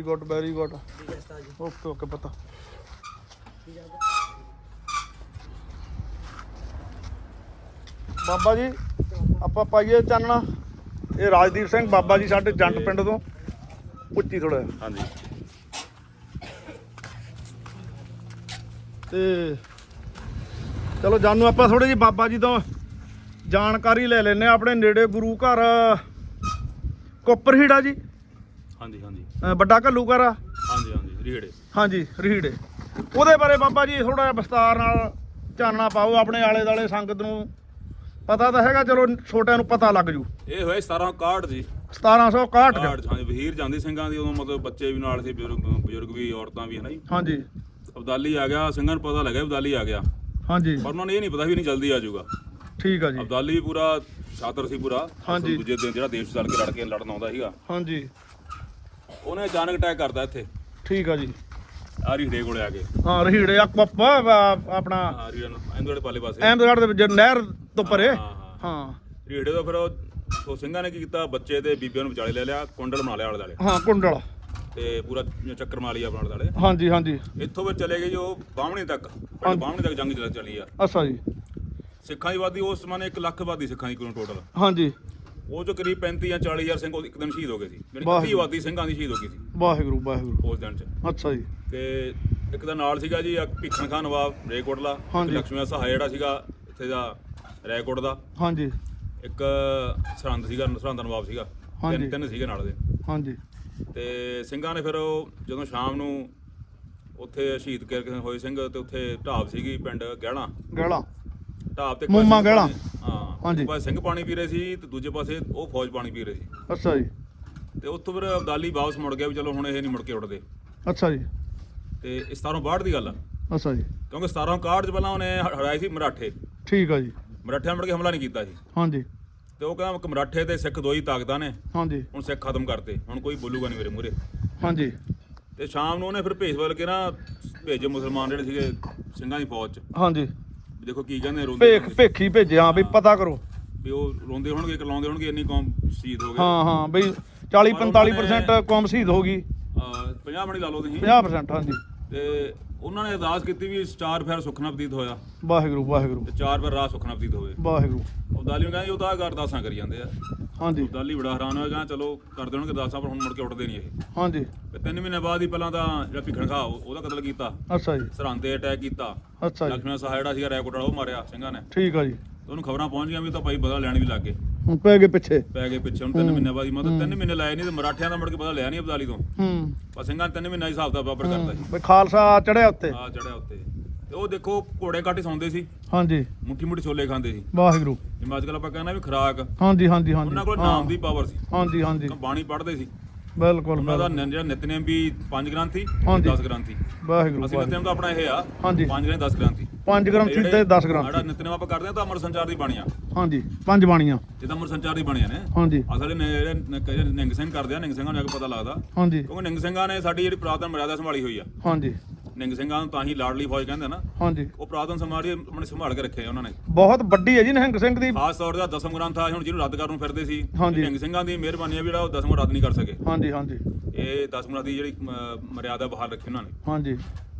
very good very good okay okay ਪਤਾ ਬਾਬਾ ਜੀ ਆਪਾਂ ਪਾਈਏ ਚਾਨਣਾ। ਇਹ ਰਾਜਦੀਪ ਸਿੰਘ ਬਾਬਾ ਜੀ ਸਾਡੇ ਜੰਡ ਪਿੰਡ ਤੋਂ। ਉੱਚੀ ਥੋੜਾ ਹਾਂਜੀ। ਤੇ ਚਲੋ ਜਾਨੂੰ ਆਪਾਂ ਥੋੜੇ ਜੀ ਬਾਬਾ ਜੀ ਤੋਂ ਜਾਣਕਾਰੀ ਲੈ ਲੈਨੇ ਆਪਣੇ ਨੇੜੇ ਗੁਰੂ ਘਰ ਕੋਪਰਹੀੜਾ ਜੀ। ਹਾਂਜੀ ਹਾਂਜੀ। ਵੱਡਾ ਘੱਲੂਘਰ ਆ? ਹਾਂਜੀ ਹਾਂਜੀ ਰੀੜੇ ਹਾਂਜੀ ਰੀੜੇ ਉਹਦੇ ਬਾਰੇ ਬਾਬਾ ਜੀ ਥੋੜਾ ਜਿਹਾ ਵਿਸਤਾਰ ਨਾਲ ਚਾਨਣਾ ਪਾਓ ਆਪਣੇ ਆਲੇ ਦਾਲੇ ਸੰਗਤ ਨੂੰ। ਪਤਾ ਤਾਂ ਹੈਗਾ ਚਲੋ ਛੋਟਿਆਂ ਨੂੰ ਪਤਾ ਲੱਗ ਜੂ। ਇਹ ਹੋਇਆ 1761 ਜੀ 1761 ਚ? 61 ਹਾਂਜੀ ਵਹੀਰ ਜਾਂਦੀ ਸਿੰਘਾਂ ਦੀ ਉਦੋਂ ਮਤਲਬ ਬੱਚੇ ਵੀ ਨਾਲ ਸੀ ਬਜ਼ੁਰਗ ਬਜ਼ੁਰਗ ਵੀ ਔਰਤਾਂ ਵੀ ਹੈ ਨਾ ਜੀ? ਹਾਂਜੀ। ਅਬਦਾਲੀ ਆ ਗਿਆ ਸਿੰਘਾਂ ਨੂੰ ਪਤਾ ਲੱਗਾ ਅਬਦਾਲੀ ਆ ਗਿਆ। ਹਾਂਜੀ। ਪਰ ਉਹਨਾਂ ਨੂੰ ਇਹ ਨਹੀਂ ਪਤਾ ਵੀ ਨਹੀਂ ਜਲਦੀ ਆ ਜਾਊਗਾ। ਠੀਕ ਆ ਜੀ। ਅਬਦਾਲੀ ਵੀ ਪੂਰਾ ਛਾਤਰ ਸੀ ਪੂਰਾ। ਹਾਂਜੀ। ਦੂਜੇ ਦਿਨ ਜਿਹੜਾ ਦੇਸ਼ ਚੱਲ ਕੇ ਲੜ ਕੇ ਲੜਨ ਆਉਂਦਾ ਸੀਗਾ। ਹਾਂਜੀ। ਉਹਨੇ ਅਚਾਨਕ ਅਟੈਕ ਕਰਤਾ ਇੱਥੇ। ਠੀਕ ਆ ਜੀ। ਆ ਰੀੜੇ ਕੋਲੇ ਆ ਕੇ। ਹਾਂ ਰੀੜੇ ਆ ਪੱਪਾ ਆਪਣਾ ਆ ਰੀੜੇ ਨੂੰ ਇੰਦੋੜੇ ਪਾਲੇ ਪਾਸੇ। ਅਹਿਮਦਗੜ੍ਹ ਦੇ ਵਿੱਚ ਨਹਿਰ ਤੋਂ ਪਰੇ। ਹਾਂ, ਰੀੜੇ ਤੋਂ ਫਿਰ ਉਹ ਸਿੰਘਾਂ ਨੇ ਕੀ ਕੀਤਾ? ਬੱਚੇ ਤੇ ਬੀਬੀਆਂ ਨੂੰ ਵਿਚਾਲੇ ਲੈ ਲਿਆ ਕੁੰਡਲ ਬਣਾ ਲਿਆ ਆਲੇ ਦੁਆਲੇ। ਹਾਂ ਕੁੰਡਲ। ਤੇ ਪੂਰਾ ਚੱਕਰ ਮਾਰ ਲਿਆ ਆਲੇ ਦੁਆਲੇ। ਹਾਂਜੀ ਹਾਂਜੀ। ਇੱਥੋਂ ਫਿਰ ਚਲੇ ਗਏ ਜੀ ਉਹ ਬਾਹਮਣੀ ਤੱਕ। ਪਿੰਡ। ਬਾਹਮਣੀ ਤੱਕ ਜੰਗ ਚੱਲ- ਚੱਲੀ ਆ। ਅੱਛਾ ਜੀ। ਸਿੱਖਾਂ ਦੀ ਆਬਾਦੀ ਉਸ ਜ਼ਮਾਨੇ 1 ਲੱਖ ਆਬਾਦੀ ਸਿੱਖਾਂ ਦੀ ਕੋਲ ਟੋਟਲ ਹਾਂਜੀ। ਉਹ ਚੋਂ ਕਰੀਬ 35 ਜਾਂ 40 ਹਜ਼ਾਰ ਸਿੰਘ ਉਹ ਇੱਕ ਦਿਨ ਸ਼ਹੀਦ ਹੋ ਗਏ ਸੀ। ਜਿਹੜੀ ਵਾਹ। ਅੱਧੀ ਆਬਾਦੀ ਸਿੰਘਾਂ ਦੀ ਸ਼ਹੀਦ ਹੋ ਗਈ ਸੀ। ਵਾਹਿਗੁਰੂ ਵਾਹਿਗੁਰੂ। ਉਸ ਦਿਨ ਚ। ਅੱਛਾ ਜੀ। ਤੇ ਇੱਕ ਦਾ ਨਾਲ ਸੀਗਾ ਜੀ ਭੀਖਣ ਖਾਨ ਨਵਾਬ ਰੇਕੋਟਲਾ ਹਾਂਜੀ। ਲక్ష్ਮੀ ਸਹਾਇ ਜਿਹੜਾ ਸੀਗਾ ਇੱਥੇ ਦਾ ਰੈਕੋਟ ਦਾ। ਹਾਂਜੀ। ਇੱਕ ਸਰਹੰਦ ਸੀਗਾ ਸਰਹੰਦ ਨਵਾਬ ਸੀਗਾ। ਹਾਂਜੀ। ਤਿੰਨ ਤਿੰਨ ਸੀਗੇ ਨਾਲ ਦੇ। ਹਾਂਜੀ। ਤੇ ਸਿੰਘਾਂ ਨੇ ਫਿਰ ਉਹ ਜਦੋਂ ਸ਼ਾਮ ਨੂੰ ਉੱਥੇ ਸ਼ਹੀਦ ਕਰਕੇ ਹੋਏ ਸਿੰਘ ਤੇ ਉੱਥੇ ਢਾਬ ਸੀਗੀ ਪਿੰਡ ਗਹਿਣਾ। ਗਹਿਲਾ ਢਾਬ ਤੇ ਮੋਮਾ। ਪਾਣੀ- ਹਾਂ ਹਾਂਜੀ। ਇੱਕ ਪਾਸੇ ਸਿੰਘ ਪਾਣੀ ਪੀ ਰਹੇ ਸੀ ਤੇ ਦੂਜੇ ਪਾਸੇ ਉਹ ਫੌਜ ਪਾਣੀ ਪੀ ਰਹੇ ਸੀ। ਅੱਛਾ ਜੀ। ਤੇ ਉੱਥੋਂ ਫਿਰ ਅਬਦਾਲੀ ਵਾਪਸ ਮੁੜ ਗਿਆ ਵੀ ਚਲੋ ਹੁਣ ਇਹ ਨਹੀਂ ਮੁੜ ਕੇ ਉੱਠਦੇ। ਅੱਛਾ ਜੀ। ਤੇ ਇਹ 1762 ਦੀ ਗੱਲ ਆ। ਅੱਛਾ ਜੀ। ਕਿਉਂਕਿ 1761 ਚ ਪਹਿਲਾਂ ਉਹਨੇ ਹ- ਹਰਾਏ ਸੀ ਮਰਾਠੇ। ਠੀਕ ਆ ਜੀ। ਮਰਾਠਿਆਂ ਮੁੜ ਕੇ ਹਮਲਾ ਨਹੀਂ ਕੀਤਾ ਸੀ ਹਾਂਜੀ। ਤੇ ਉਹ ਕਹਿੰਦਾ ਕਿ ਮਰਾਠੇ ਤੇ ਸਿੱਖ ਦੋ ਹੀ ਤਾਕਤਾਂ ਨੇ। ਹਾਂਜੀ। ਹੁਣ ਸਿੱਖ ਖਤਮ ਕਰਤੇ। ਹੁਣ ਕੋਈ ਬੋਲੂਗਾ ਨਹੀਂ ਮੇਰੇ ਮੂਹਰੇ। ਹਾਂਜੀ। ਤੇ ਸ਼ਾਮ ਨੂੰ ਉਹਨੇ ਫਿਰ ਭੇਜ ਬਦਲ ਕੇ ਨਾ ਭੇਜੇ ਮੁਸਲਮਾਨ ਜਿਹੜੇ ਸੀਗੇ ਸਿੰਘਾਂ ਦੀ ਫੌਜ ਚ। ਹਾਂਜੀ। ਦੇਖੋ ਕੀ ਕਹਿੰਦੇ ਰੋਂਦੇ ਭੇਖ ਹੋਣਗੇ। ਭੇਖੀ ਭੇਜਿਆ ਵੀ ਪਤਾ ਕਰੋ। ਵੀ ਉਹ ਰੋਂਦੇ ਹੋਣਗੇ ਕਰਲਾਉਂਦੇ ਹੋਣਗੇ ਇੰਨੀ ਕੌਮ ਸ਼ਹੀਦ ਹੋ ਗਏ ਹਾਂ ਹਾਂ ਬਈ 40 45% ਕੌਮ ਸ਼ਹੀਦ ਹੋ ਗਈ। 50 ਬਣੀ ਲਾ ਲਓ ਤੁਸੀਂ। 50% ਹਾਂਜੀ। ਤੇ ਉਹਨਾਂ ਨੇ ਅਰਦਾਸ ਕੀਤੀ ਵੀ ਚਾਰ ਫੇਰ ਸੁਖਨਾ ਬਤੀਤ ਹੋਇਆ। ਵਾਹਿਗੁਰੂ ਵਾਹਿਗੁਰੂ। ਤੇ ਚਾਰ ਫੇਰ ਰਾਤ ਸੁਖਨਾ ਬਤੀਤ ਹੋਵੇ। ਵਾਹਿਗੁਰੂ। ਅਬਦਾਲੀ ਨੂੰ ਕਹਿੰਦੇ ਉਹ ਤਾਂ ਅਰਦਾਸਾਂ ਕਰੀ ਜਾਂਦੇ ਆ। ਹਾਂਜੀ। ਅਬਦਾਲੀ ਬੜਾ ਹੈਰਾਨ ਹੋਇਆ ਕਹਿੰਦਾ ਚਲੋ ਕਰ ਦੇਣਗੇ ਅਰਦਾਸਾਂ ਪਰ ਹੁਣ ਮੁੜ ਕੇ ਉੱਠਦੇ ਨਹੀਂ ਇਹ। ਹਾਂਜੀ। ਤੇ ਤਿੰਨ ਮਹੀਨੇ ਬਾਅਦ ਹੀ ਪਹਿਲਾਂ ਤਾਂ ਜਿਹੜਾ ਭਿੱਖਣ ਖਾ ਉਹਦਾ ਕਤਲ ਕੀਤਾ। ਅੱਛਾ ਜੀ। ਸਰਹੰਦ ਤੇ ਅਟੈਕ ਕੀਤਾ। ਅੱਛਾ ਜੀ। ਲక్ష్ਮਣ ਸਾਹ ਜਿਹੜਾ ਸੀਗਾ ਵਾਲਾ ਉਹ ਮਾਰਿਆ ਸਿੰਘਾਂ ਨੇ। ਠੀਕ ਆ ਜੀ। ਤੇ ਉਹਨੂੰ ਖਬਰਾਂ ਪਹੁੰਚ ਗਈਆਂ ਵੀ ਤਾਂ ਭਾਈ ਬਦਲਾ ਲੈਣ ਵੀ ਲੱਗ ਗਏ। ਹੁਣ ਪੈ ਗਏ ਪਿੱਛੇ। ਪੈ ਗਏ ਪਿੱਛੇ ਹੁਣ ਤਿੰਨ ਮਹੀਨੇ ਬਾਅਦ ਹੀ ਮਤਲਬ ਤਿੰਨ ਮਹੀਨੇ ਲਾਏ ਨਹੀਂ ਤੇ ਮਰਾਠਿਆਂ ਦਾ ਮੁੜ ਕੇ ਪਤਾ ਲਿਆ ਨਹੀਂ ਅਬਦਾਲੀ ਤੋਂ। ਹੂੰ। ਪਰ ਸਿੰਘਾਂ ਨੇ ਤਿੰਨ ਮਹੀਨਾ ਹੀ ਹਿਸਾਬ ਦਾ ਬਰਾਬਰ ਕਰਤਾ ਸੀ। ਬਈ ਖਾਲਸਾ ਚੜਿਆ ਉੱਤੇ। ਆ ਚੜਿਆ ਉੱਤੇ। ਤੇ ਉਹ ਦੇਖੋ ਘੋੜੇ ਘਾਟੇ ਸੌਂਦੇ ਸੀ। ਹਾਂਜੀ। ਮੁੱਠੀ ਮੁੱਠੀ ਛੋਲੇ ਖਾਂਦੇ ਸੀ। ਵਾਹਿਗੁਰੂ। ਜਿਵੇਂ ਅੱਜ ਕੱਲ ਆਪਾਂ ਕਹਿੰਦੇ ਵੀ ਖੁਰਾਕ। ਹਾਂਜੀ ਹਾਂਜੀ ਹਾਂਜੀ। ਉਹਨਾਂ ਕੋਲ ਨਾਮ ਦੀ ਪਾਵਰ ਸੀ। ਹਾਂਜੀ ਹਾਂਜੀ। ਬਾਣੀ ਪੜ੍ਹਦੇ ਸੀ। ਬਿਲਕੁਲ ਉਹਨਾਂ ਦਾ ਜਿਹੜਾ ਨਿਤਨੇਮ ਵੀ 5 ਗ੍ਰੰਥੀ। 10 ਗ੍ਰੰਥੀ। ਵਾਹਿਗੁਰੂ ਅਸੀਂ ਨਿਤਨੇਮ ਦਾ ਆਪਣਾ ਇਹ ਆ ਹਾਂਜੀ। 5 ਗ੍ਰੰਥ 10 ਗ੍ਰੰਥੀ। 5 ਗ੍ਰਾਮ ਜਿਹੜੇ- ਤੇ 10 ਗ੍ਰਾਮ। ਜਿਹੜਾ ਨਿਤਨੇਮ ਆਪਾਂ ਕਰਦੇ ਆ ਤਾਂ ਅਮਰ ਸੰਚਾਰ ਦੀ ਬਾਣੀਆਂ ਹਾਂਜੀ ਪੰਜ ਬਾਣੀਆਂ। ਜਿੱਦਾਂ ਅਮਰ ਸੰਚਾਰ ਦੀ ਬਾਣੀਆਂ ਨੇ। ਹਾਂਜੀ। ਆ ਸਾਡੇ ਨੇ ਜਿਹੜੇ ਨਿੰਗ ਸਿੰਘ ਕਰਦੇ ਆ ਨਿੰਗ ਸਿੰਘਾਂ ਨੂੰ ਜਾ ਕੇ ਪਤਾ ਲੱਗਦਾ। ਹਾਂਜੀ। ਕਿਉਂਕਿ ਨਿੰਗ ਸਿੰਘਾਂ ਨੇ ਸਾਡੀ ਜਿਹੜੀ ਪੁਰਾਤਨ ਮਰਿਆਦਾ ਸੰਭਾਲੀ ਹੋਈ ਆ। ਹਾਂਜੀ। ਨਿੰਗ ਸਿੰਘਾਂ ਨੂੰ ਤਾਂ ਹੀ ਲਾਡਲੀ ਫੌਜ ਕਹਿੰਦੇ ਨਾ। ਹਾਂਜੀ। ਉਹ ਪੁਰਾਤਨ ਸਮਾਜ ਆਪਣੇ ਸੰਭਾਲ ਕੇ ਰੱਖੇ ਉਹਨਾਂ ਨੇ। ਬਹੁਤ ਵੱਡੀ ਹੈ ਜੀ ਨਿਹੰਗ ਸਿੰਘ ਦੀ। ਖਾਸ ਤੌਰ ਤੇ ਦਸਮ ਗ੍ਰੰਥ ਆ ਹੁਣ ਜਿਹਨੂੰ ਰੱਦ ਕਰਨ ਨੂੰ ਫਿਰਦੇ ਸੀ। ਨਿੰਗ ਸਿੰਘਾਂ ਦੀ ਮਿਹਰਬਾਨੀ ਆ ਵੀ ਜਿਹੜਾ ਉਹ ਦਸਮ ਰੱਦ ਨਹੀਂ ਕਰ ਸਕੇ। ਹਾਂਜੀ ਹਾਂਜੀ। ਇਹ ਦਸਮ ਗ੍ਰੰਥ ਦੀ ਜਿਹੜੀ ਮਰਿਆਦਾ ਬਹਾਲ ਰੱਖੀ ਉਹਨਾਂ ਨੇ। ਹਾਂਜੀ।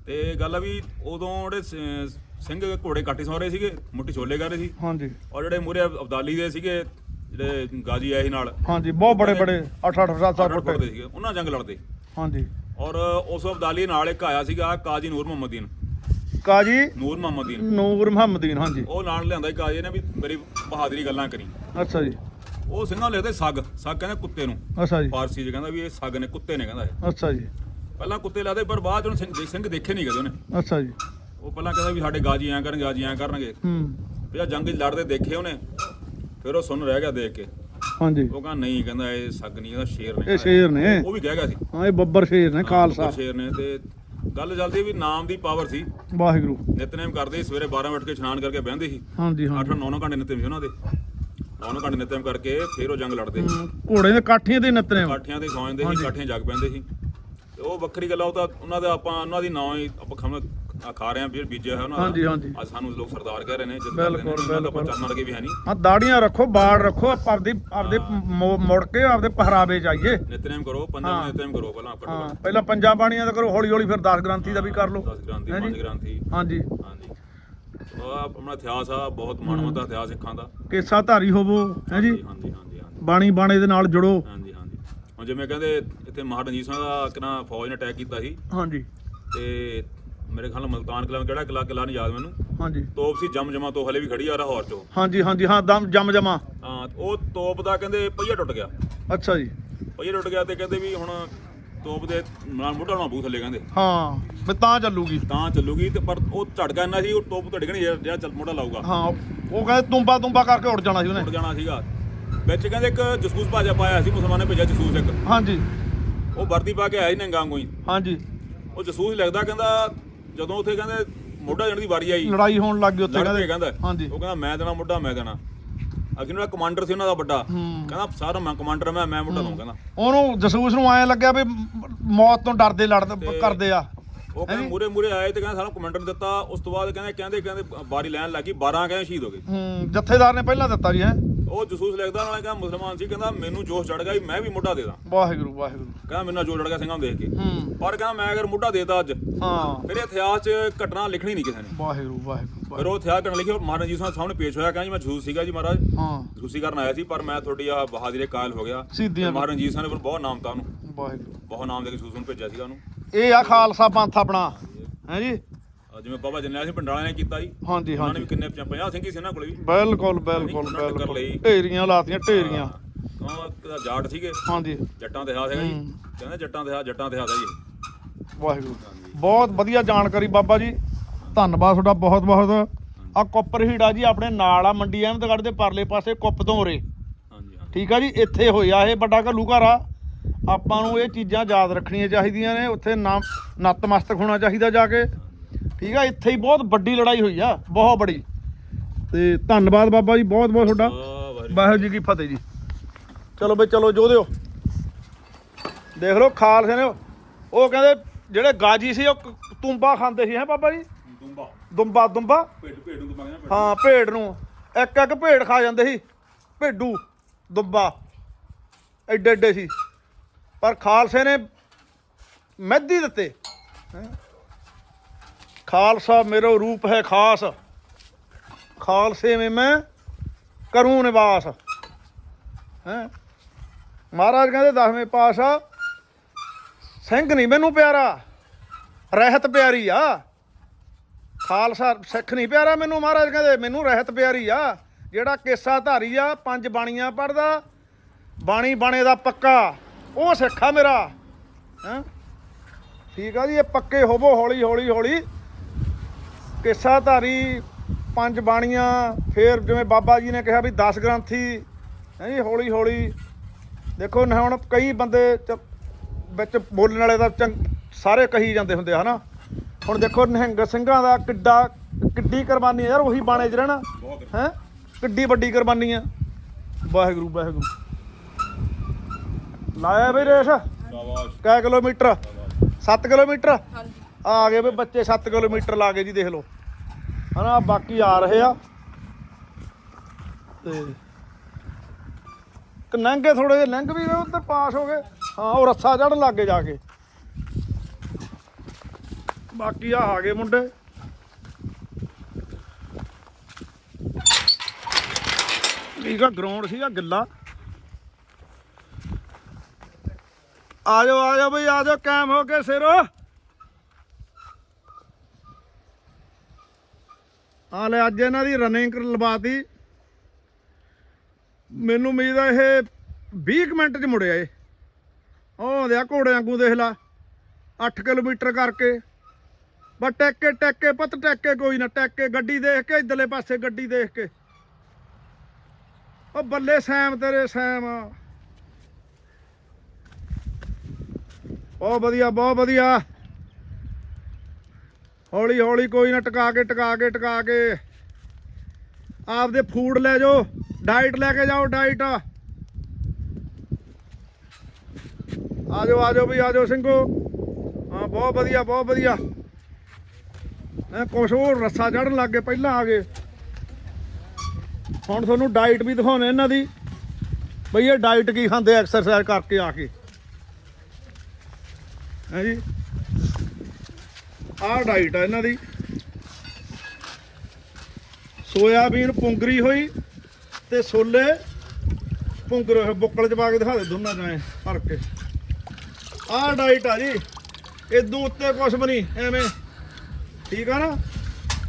ਤੇ ਗੱਲ ਆ ਵੀ ਉਦੋਂ ਜਿਹੜੇ ਸ- ਸਿੰਘ ਘੋੜੇ ਕਾਟੇ ਸੌ ਰਹੇ ਸੀਗੇ ਮੁੱਠੀ ਛੋਲੇ ਕਰ ਰਹੇ ਸੀ। ਹਾਂਜੀ। ਔਰ ਜਿਹੜੇ ਮੂਰੇ ਅਬਦਾਲੀ ਦੇ ਸੀਗੇ ਜਿਹੜੇ ਗਾਜੀ ਆਏ ਸੀ ਨਾਲ। ਹਾਂਜੀ ਬਹੁਤ ਬੜੇ ਬੜੇ 8 8 7 7 ਅੱਡ ਫੁੱਟ। ਫੁੱਟਦੇ ਸੀਗੇ ਉਹਨਾਂ ਜੰਗ ਲੜਦੇ। ਹਾਂਜੀ। ਔਰ ਉਸ ਅਬਦਾਲੀ ਨਾਲ ਇੱਕ ਆਇਆ ਸੀਗਾ ਕਾਜੀ ਨੂਰ ਮੁਹੰਮਦੀਨ। ਕਾਜੀ ਨੂਰ ਮੁਹੰਮਦੀਨ। ਨੂਰ ਮੁਹੰਮਦੀਨ ਹਾਂਜੀ। ਉਹ ਨਾਲ ਲਿਆਂਦਾ ਸੀ ਕਾਜੀ ਨੇ ਵੀ ਮੇਰੀ ਬਹਾਦਰੀ ਗੱਲਾਂ ਕਰੀ। ਅੱਛਾ ਜੀ। ਉਹ ਸਿੰਘਾਂ ਲਿਖਦੇ ਸੱਗ ਸੱਗ ਕਹਿੰਦੇ ਕੁੱਤੇ ਨੂੰ। ਅੱਛਾ ਜੀ। ਫਾਰਸੀ ਚ ਕਹਿੰਦਾ ਵੀ ਇਹ ਸੱਗ ਨੇ ਕੁੱਤੇ ਨੇ ਕਹਿੰਦਾ ਇਹ। ਅੱਛਾ ਜੀ। ਪਹਿਲਾਂ ਕੁੱਤੇ ਲਾਦੇ ਪਰ ਬਾਅਦ ਚ ਉਹਨੂੰ ਸਿੰਘ ਸਿੰਘ ਦੇਖੇ ਨਹੀਂ ਕਦੇ ਉਹਨੇ। ਅੱਛਾ ਜੀ। ਉਹ ਪਹਿਲਾਂ ਕਹਿੰਦਾ ਵੀ ਸਾਡੇ ਗਾਜੀ ਐਂ ਕਰਨਗੇ ਗਾਜੀ ਐਂ ਕਰਨਗੇ। ਹੂੰ। ਫਿਰ ਜੰਗ 'ਚ ਲੜਦੇ ਦੇਖੇ ਉਹਨੇ ਫਿਰ ਉਹ ਸੁਣ ਰਹਿ ਗਿਆ ਦੇਖ ਕੇ। ਹਾਂਜੀ। ਉਹ ਕਹਿੰਦਾ ਨਹੀਂ ਕਹਿੰਦਾ ਇਹ ਸੱਗ ਨਹੀਂ ਇਹਦਾ ਸ਼ੇਰ ਨੇ। ਇਹ ਸ਼ੇਰ ਨੇ। ਉਹ ਵੀ ਕਹਿ ਗਿਆ ਸੀ। ਹਾਂ ਇਹ ਬੱਬਰ ਸ਼ੇਰ ਨੇ ਖਾਲਸਾ। ਸ਼ੇਰ ਨੇ ਤੇ ਗੱਲ ਚੱਲਦੀ ਵੀ ਨਾਮ ਦੀ ਪਾਵਰ ਸੀ। ਵਾਹਿਗੁਰੂ। ਨਿਤਨੇਮ ਕਰਦੇ ਸੀ, ਸਵੇਰੇ 12 ਵਜੇ ਕੇ ਇਸ਼ਨਾਨ ਕਰਕੇ ਬਹਿੰਦੇ ਸੀ। ਹਾਂਜੀ 8 ਹਾਂਜੀ 9 ਘੰਟੇ ਨਿਤਨੇਮ ਸੀ ਉਹਨਾਂ ਦੇ। 9 ਘੰਟੇ ਨਿਤਨੇਮ ਕਰਕੇ ਫਿਰ ਉਹ ਜੰਗ ਲੜਦੇ ਹੂੰ, ਘੋੜੇ ਦੇ ਕਾਠੀਆਂ ਦੇ ਨੱਤਨੇ ਕਾਠੀਆਂ ਤੇ ਸੌਂ ਜਾਂਦੇ ਸੀ। ਕਾਠੀਆਂ ਜਾਗ ਪੈਂਦੇ ਸੀ। ਤੇ ਉਹ ਵੱਖਰੀ ਗੱਲ ਆ ਉਹ ਤਾਂ ਉਹਨਾਂ ਦਾ ਆਪਾਂ ਉਹਨਾਂ ਦੀ ਨਾਂ ਹੀ ਆਪਾਂ ਖਾ ਰਹੇ ਆ ਵੀ ਬੀਜਿਆ ਹੈ ਉਹਨਾਂ ਦਾ ਹਾਂਜੀ, ਹਾਂਜੀ। ਅੱਜ ਸਾਨੂੰ ਲੋਕ ਸਰਦਾਰ ਕਹਿ ਰਹੇ ਨੇ ਜਿੱਦ ਕਰਦੇ ਨੇ ਉਹਨਾਂ ਦਾ ਆਪਾਂ। ਚਰਨ ਲੱਗੇ ਵੀ ਹੈ ਨਹੀਂ। ਹਾਂ ਦਾੜੀਆਂ ਰੱਖੋ ਬਾੜ ਰੱਖੋ ਆਪਦੀ ਆਪਦੇ ਮੋ- ਮੁੜ ਕੇ ਆਪਦੇ ਪਹਿਰਾਵੇ ਚਾਹੀਏ ਨਿਤਨੇਮ ਕਰੋ ਪੰਜਾਂ ਨਿਤਨੇਮ ਕਰੋ ਪਹਿਲਾਂ ਘੱਟ ਪਹਿਲਾਂ ਪੰਜਾਂ ਬਾਣੀਆਂ ਦਾ ਕਰੋ ਹੌਲੀ ਹੌਲੀ ਫਿਰ 10 ਗ੍ਰੰਥੀ ਦਾ ਵੀ ਕਰ ਲਓ। 10 ਗ੍ਰਾਂਤੀ ਹੈਂ ਜੀ? 5 ਗ੍ਰਾਂਤੀ ਹਾਂਜੀ। ਹਾਂਜੀ। ਆਪਣਾ ਇਤਿਹਾਸ ਆ ਬਹੁਤ ਮਾਣਮੱਤ ਇਤਿਹਾਸ ਸਿੱਖਾਂ ਦਾ। ਕੇਸਾ ਧਾਰੀ ਹੋਵੋ ਹੈ ਜੀ? ਹਾਂਜੀ ਹਾਂਜੀ ਬਾਣੀ ਬਾਣੇ ਦੇ ਨਾਲ ਜੁੜੋ। ਹਾਂਜੀ। ਹੁਣ ਜਿਵੇਂ ਕਹਿੰਦੇ ਇੱਥੇ ਮਹਾਰਾਜਾ ਰਣਜੀਤ ਸਿੰਘ ਦਾ ਕਿਨਾ ਫੌਜ ਨੇ ਅਟੈਕ ਕੀਤਾ ਸੀ। ਹਾਂਜੀ। ਤੇ ਮੇਰੇ ਖਿਆਲ ਨਾਲ ਮਲਤਾਨ ਕਿਲਾ ਕਿਹੜਾ ਕਿਲਾ ਕਿਲਾ ਨਹੀਂ ਯਾਦ ਮੈਨੂੰ? ਹਾਂਜੀ। ਤੋਪ ਸੀ ਜਮ ਜਮਾ ਤੋਂ ਹਲੇ ਵੀ ਖੜੀ ਆ ਲਾਹੌਰ ਚੋਂ। ਹਾਂਜੀ ਹਾਂਜੀ ਹਾਂ ਦਮ ਜਮ ਜਮਾ। ਹਾਂ ਉਹ ਤੋਪ ਦਾ ਕਹਿੰਦੇ ਪਹੀਆ ਟੁੱਟ ਗਿਆ। ਅੱਛਾ ਜੀ। ਪਹੀਆ ਟੁੱਟ ਗਿਆ ਤੇ ਕਹਿੰਦੇ ਵੀ ਹੁਣ ਤੋਪ ਦੇ ਨਾਲ ਮੋਢਾ ਨਾਲ ਬੂ ਥੱਲੇ ਕਹਿੰਦੇ। ਹਾਂ ਵੀ ਤਾਂ ਚੱਲੂਗੀ। ਤਾਂ ਚੱਲੂਗੀ ਤੇ ਪਰ ਉਹ ਝਟਕਾ ਇੰਨਾ ਸੀ ਉਹ ਤੋਪ ਡਿੱਗਣੀ ਜਿਹੜਾ ਚੱਲ ਮੋਢਾ ਲਾਊਗਾ। ਹਾਂ ਉਹ ਕਹਿੰਦੇ ਤੁੰਬਾ ਤੁੰਬਾ ਕਰਕੇ ਉੱਡ ਜਾਣਾ ਸੀ ਉੱਡ ਉਹਨੇ ਜਾਣਾ ਸੀਗਾ। ਵਿੱਚ ਕਹਿੰਦੇ ਇੱਕ ਜਸੂਸ ਭਾਜਾ ਪਾਇਆ ਸੀ ਮੁਸਲਮਾਨਾਂ ਨੇ ਭੇਜਿਆ ਜਸੂਸ ਇੱਕ। ਹਾਂਜੀ। ਉਹ ਵਰਦੀ ਪਾ ਕੇ ਆਇਆ ਸੀ ਨੰਗਾ ਕੋਈ ਹਾਂਜੀ। ਉਹ ਜਸੂਸ ਲੱਗਦਾ ਕਹਿੰਦਾ ਜਦੋਂ ਉੱਥੇ ਕਹਿੰਦੇ ਮੋਢਾ ਜਾਣ ਦੀ ਵਾਰੀ ਆਈ। ਲੜਾਈ ਹੋਣ ਲੱਗ ਗਈ ਉੱਥੇ ਲੜ ਪਏ ਕਹਿੰਦਾ। ਹਾਂਜੀ। ਉਹ ਕਹਿੰਦਾ ਮੈਂ ਦੇਣਾ ਮੋਢਾ ਮੈਂ ਦੇਣਾ। ਅਗੇ ਜਿਹੜਾ ਕਮਾਂਡਰ ਸੀ ਉਹਨਾਂ ਦਾ ਵੱਡਾ। ਕਹਿੰਦਾ ਸਾਰਾ ਮੈਂ ਕਮਾਂਡਰ ਮੈਂ ਮੈਂ ਮੋਢਾ ਦਊਂ ਕਹਿੰਦਾ। ਉਹਨੂੰ ਜਸੂਸ ਨੂੰ ਐਂ ਲੱਗਿਆ ਵੀ ਮੌਤ ਤੋਂ ਡਰਦੇ ਲੜਦੇ ਕਰਦੇ ਆ। ਉਹ ਕਹਿੰਦੇ ਮੂਰੇ ਮੂਰੇ ਆਏ ਤੇ ਕਹਿੰਦਾ ਸਾਨੂੰ ਕਮਾਂਡਰ ਨੇ ਦਿੱਤਾ। ਉਸ ਤੋਂ ਬਾਅਦ ਕਹਿੰਦੇ ਕਹਿੰਦੇ ਕਹਿੰਦੇ ਬਾਰੀ ਲੈਣ ਲੱਗੀ 12 ਕਹਿੰਦੇ ਸ਼ਹੀਦ ਹੋ ਗਏ। ਹੂੰ ਜਥੇਦਾਰ ਨੇ ਪਹਿਲਾਂ ਦਿੱਤਾ ਜੀ ਹੈ? ਉਹ ਜਸੂਸ ਲਿਖਦਾ ਨਾਲੇ ਕਹਿੰਦਾ ਮੁਸਲਮਾਨ ਸੀ ਕਹਿੰਦਾ ਮੈਨੂੰ ਜੋਸ਼ ਚੜ ਗਿਆ ਵੀ ਮੈਂ ਵੀ ਮੋਢਾ ਦੇ ਦਾਂ। ਵਾਹਿਗੁਰੂ ਵਾਹਿਗੁਰੂ। ਕਹਿੰਦਾ ਮੈਨੂੰ ਜੋਸ਼ ਚੜ ਗਿਆ ਸਿੰਘਾਂ ਨੂੰ ਦੇਖ ਕੇ। ਹੂੰ। ਪਰ ਕਹਿੰਦਾ ਮੈਂ ਅਗਰ ਮੋਢਾ ਦੇਤਾ ਅੱਜ ਹਾਂ। ਫਿਰ ਇਤਿਹਾਸ 'ਚ ਘਟਨਾ ਲਿਖਣੀ ਨਹੀਂ ਕਿਸੇ ਨੇ। ਵਾਹਿਗੁਰੂ ਵਾਹਿਗੁਰੂ ਫਿਰ ਉਹ ਇਤਿਹਾਸ ਘਟਨਾ ਲਿਖੀ ਮਹਾਰਾਜ ਜੀ ਸਾਹਿਬ ਸਾਹਮਣੇ ਪੇਸ਼ ਹੋਇਆ ਕਹਿੰਦਾ ਜੀ ਮੈਂ ਜਸੂਸ ਸੀਗਾ ਜੀ ਮਹਾਰਾਜ। ਹਾਂ। ਜਸੂਸੀ ਕਰਨ ਆਇਆ ਸੀ ਪਰ ਮੈਂ ਤੁਹਾਡੀ ਆ ਬਹਾਦਰੀ ਕਾਇਲ ਹੋ ਗਿਆ। ਮਹਾਰਾਜ ਜੀ ਸਾਹਿਬ ਨੇ ਬਹੁਤ ਨਾਮ ਤਾ ਉਹਨੂੰ। ਵਾਹਿਗੁਰੂ। ਬਹੁਤ ਨਾਮ ਦੇ ਕੇ ਜਸੂਸ ਨੂੰ ਭੇਜਿਆ ਸੀਗਾ ਉਹਨੂੰ। ਇਹ ਆ ਖਾਲਸਾ ਪੰਥ ਆਪਣਾ। ਹੈ ਜੀ? ਜਿਵੇਂ ਬਾਬਾ ਜਰਨੈਲ ਸਿੰਘ ਪਿੰਡਾਲਾ ਨੇ ਕੀਤਾ ਜੀ। ਹਾਂਜੀ ਉਹਨਾਂ ਨੇ ਹਾਂਜੀ। ਵੀ ਕਿੰਨੇ 50 ਸਿੰਘ ਸੀ ਇਹਨਾਂ ਕੋਲੇ ਵੀ। ਬਿਲਕੁਲ ਬਿਲਕੁਲ ਉਹਨਾਂ ਨੇ ਟੱਕਰ ਬਿਲਕੁਲ। ਲਈ। ਢੇਰੀਆਂ ਲਾਤੀਆਂ ਢੇਰੀਆਂ। ਉਹ ਇੱਕ ਤਾਂ ਜਾਟ ਸੀਗੇ। ਹਾਂਜੀ। ਜੱਟਾਂ ਦੇ ਹਾਸ ਹੈਗਾ ਜੀ। ਕਹਿੰਦੇ ਜੱਟਾਂ ਦੇ ਹਾਸ ਜੱਟਾਂ ਦੇ ਹਾਸ ਹੈ ਜੀ ਵਾਹਿਗੁਰੂ। ਬਹੁਤ ਵਧੀਆ ਜਾਣਕਾਰੀ ਬਾਬਾ ਜੀ। ਧੰਨਵਾਦ ਤੁਹਾਡਾ ਬਹੁਤ ਬਹੁਤ। ਆ ਕੋਪਰ ਹੀੜਾ ਜੀ ਆਪਣੇ ਨਾਲ ਆ ਮੰਡੀ ਅਹਿਮਦਗੜ੍ਹ ਦੇ ਪਰਲੇ ਪਾਸੇ ਕੁੱਪ ਤੋਂ ਉਰੇ। ਹਾਂਜੀ ਹਾਂਜੀ। ਠੀਕ ਆ ਜੀ? ਇੱਥੇ ਹੋਇਆ ਇਹ ਵੱਡਾ ਘੱਲੂ ਘਰ ਆ ਆਪਾਂ ਨੂੰ ਇਹ ਚੀਜ਼ਾਂ ਯਾਦ ਰੱਖਣੀਆਂ ਚਾਹੀਦੀਆਂ ਨੇ ਉੱਥੇ ਨਾ ਨਤਮਸਤਕ ਹੋਣਾ ਚਾਹੀਦਾ ਜਾ ਕੇ। ਠੀਕ ਆ ਇੱਥੇ ਹੀ ਬਹੁਤ ਵੱਡੀ ਲੜਾਈ ਹੋਈ ਆ ਬਹੁਤ ਬੜੀ ਤੇ ਧੰਨਵਾਦ ਬਾਬਾ ਜੀ ਬਹੁਤ ਬਹੁਤ ਤੁਹਾਡਾ। ਵਾਹ ਵਾਹਿਗੁਰੂ ਜੀ ਕੀ ਫਤਿਹ ਜੀ। ਚਲੋ ਬਈ ਚਲੋ ਜੋ ਦਿਓ। ਦੇਖ ਲਓ ਖਾਲਸੇ ਨੇ ਉਹ ਕਹਿੰਦੇ ਜਿਹੜੇ ਗਾਜੀ ਸੀ ਉਹ ਤੁੰਬਾ ਖਾਂਦੇ ਸੀ ਹੈ ਬਾਬਾ ਜੀ? ਦੁੰਬਾ ਦੁੰਬਾ ਦੁੰਬਾ? ਭੇਡ ਭੇਡ ਨੂੰ ਦੁੰਬਾ ਕਹਿੰਦੇ ਹਾਂ ਭੇਡ ਨੂੰ। ਇੱਕ ਇੱਕ ਭੇਡ ਖਾ ਜਾਂਦੇ ਸੀ। ਭੇਡੂ ਦੁੰਬਾ। ਐਡੇ ਐਡੇ ਸੀ। ਪਰ ਖਾਲਸੇ ਨੇ ਮਹਿਦੀ ਦਿੱਤੇ। ਹੈਂ। ਖਾਲਸਾ ਮੇਰੋ ਰੂਪ ਹੈ ਖਾਸ। ਖਾਲਸੇ में ਮੈਂ ਕਰੂੰ ਨਿਵਾਸ। ਹੈ? ਮਹਾਰਾਜ ਕਹਿੰਦੇ, ਦਸਵੇਂ ਪਾਸ਼ਾ ਸਿੰਘ ਨਹੀਂ ਮੈਨੂੰ ਪਿਆਰਾ, ਰਹਿਤ ਪਿਆਰੀ ਆ। ਖਾਲਸਾ ਸਿੱਖ ਨਹੀਂ ਪਿਆਰਾ ਮੈਨੂੰ, ਮਹਾਰਾਜ ਕਹਿੰਦੇ, ਮੈਨੂੰ ਰਹਿਤ ਪਿਆਰੀ ਆ। ਜਿਹੜਾ ਕੇਸਾ ਧਾਰੀ ਆ, ਪੰਜ ਬਾਣੀਆਂ ਪੜਦਾ ਬਾਣੀ ਬਾਣੇ ਦਾ ਪੱਕਾ। ਉਹ ਸਿੱਖ ਆ ਮੇਰਾ। ਹੈਂ? ਠੀਕ ਆ ਜੀ ਇਹ ਪੱਕੇ ਹੋਵੋ ਹੌਲੀ ਹੌਲੀ ਹੌਲੀ। ਕੇਸਾ ਧਾਰੀ ਪੰਜ ਬਾਣੀਆਂ ਫੇਰ ਜਿਵੇਂ ਬਾਬਾ ਜੀ ਨੇ ਕਿਹਾ ਵੀ 10 ਗ੍ਰੰਥੀ ਹੈ ਜੀ ਹੌਲੀ ਹੌਲੀ। ਦੇਖੋ ਨਾ ਹੁਣ ਕਈ ਬੰਦੇ ਵਿੱਚ ਬੋਲਣ ਵਾਲੇ ਚੰਗ- ਸਾਰੇ ਕਹੀ ਜਾਂਦੇ ਹੁੰਦੇ ਹਨਾ? ਹੁਣ ਦੇਖੋ ਨਿਹੰਗ ਸਿੰਘਾਂ ਦਾ ਕਿੱਡਾ ਕਿੱਡੀ ਕੁਰਬਾਨੀ ਯਾਰ ਉਹੀ ਬਾਣੇ 'ਚ ਰਹਿਣਾ। ਹੈ? ਕਿੱਡੀ ਵੱਡੀ ਕੁਰਬਾਨੀ ਆ। ਵਾਹਿਗੁਰੂ ਵਾਹਿਗੁਰੂ। ਲਾਇਆ ਬਈ ਰੇਸ। ਸ਼ਾਬਾਸ਼। ਕੈ ਕਿਲੋਮੀਟਰ? 7 ਕਿਲੋਮੀਟਰ? ਆ ਗਏ ਵੀ ਬੱਚੇ 7 ਕਿਲੋਮੀਟਰ ਲਾ ਗਏ ਜੀ ਦੇਖ ਲਓ। ਹਨਾ ਬਾਕੀ ਆ ਰਹੇ ਆ। ਤੇ ਕ ਲੰਘੇ ਥੋੜੇ ਜਿਹੇ ਲੰਘ ਵੀ ਉੱਧਰ ਪਾਸ ਹੋ ਗਏ। ਹਾਂ ਉਹ ਰੱਸਾ ਚੜਨ ਲੱਗੇ ਜਾ ਕੇ। ਬਾਕੀ ਆ ਆ ਗਏ ਮੁੰਡੇ। ਠੀਕ ਆ ਗਰਾਊਂਡ ਸੀਗਾ ਗਿੱਲਾ। ਆ ਜਾਓ ਆ ਜਾਓ ਬਈ ਆ ਜਾਓ ਕਾਇਮ ਹੋ ਕੇ ਸਿਰੋ। ਆ ਲੈ, ਅੱਜ ਇਹਨਾਂ ਦੀ ਰਨਿੰਗ ਲਵਾਤੀ। ਮੈਨੂੰ ਉਮੀਦ ਆ ਇਹ 20 ਕੁ ਮਿੰਟ ਚ ਮੁੜਿਆ ਏ ਉਹ ਆਉਂਦੇ ਆ ਘੋੜੇ ਵਾਂਗੂ, ਦੇਖ ਲਾ। 8 ਕਿਲੋਮੀਟਰ ਕਰਕੇ। ਬਸ ਟੈਕੇ ਟੈਕੇ, ਪਤ ਟੈਕੇ ਕੋਈ ਨਾ, ਟੈਕੇ, ਗੱਡੀ ਦੇਖ ਕੇ, ਇਧਰਲੇ ਪਾਸੇ ਗੱਡੀ ਦੇਖ ਕੇ। ਉਹ ਬੱਲੇ ਸੈਮ ਤੇਰੇ ਸੈਮ। ਬਹੁਤ ਵਧੀਆ ਬਹੁਤ ਵਧੀਆ। ਹੌਲੀ ਹੌਲੀ ਕੋਈ ਨਾ ਟਿਕਾ ਕੇ ਟਿਕਾ ਕੇ ਟਿਕਾ ਕੇ। ਆਪਦੇ ਫੂਡ ਲੈ ਜਾਓ ਡਾਈਟ ਲੈ ਕੇ ਜਾਓ ਡਾਈਟ ਆ ਜਾਓ ਆ ਜਾਓ ਵੀ ਆ ਜਾਓ ਸਿੰਘੋ। ਹਾਂ, ਬਹੁਤ ਵਧੀਆ ਬਹੁਤ ਵਧੀਆ। ਐ ਕੁਛ ਹੋਰ ਰੱਸਾ ਚੜਨ ਲੱਗ ਗਏ ਪਹਿਲਾਂ ਆ ਗਏ ਹੁਣ ਤੁਹਾਨੂੰ ਡਾਈਟ ਵੀ ਦਿਖਾਉਣੇ ਇਹਨਾਂ ਦੀ। ਬਈ ਇਹ ਡਾਈਟ ਕੀ ਖਾਂਦੇ ਐਕਸਰਸਾਈਜ਼ ਕਰਕੇ ਆ ਕੇ। ਹੈ ਜੀ ਆਹ ਡਾਈਟ ਆ ਇਹਨਾਂ ਦੀ। ਸੋਇਆਬੀਨ ਪੁੰਗਰੀ ਹੋਈ ਤੇ ਛੋਲੇ ਪੁੰਗਰੇ ਹੋਏ। ਬੁੱਕਲ ਚ ਪਾ ਕੇ ਦਿਖਾ ਦੇ ਦੋਨਾਂ ਜਾਏ ਭਰ ਕੇ। ਆਹ ਡਾਈਟ ਆ ਜੀ। ਇਦੋਂ ਉੱਤੇ ਕੁਛ ਵੀ ਨਹੀਂ, ਐਵੇਂ। ਠੀਕ ਆ ਨਾ?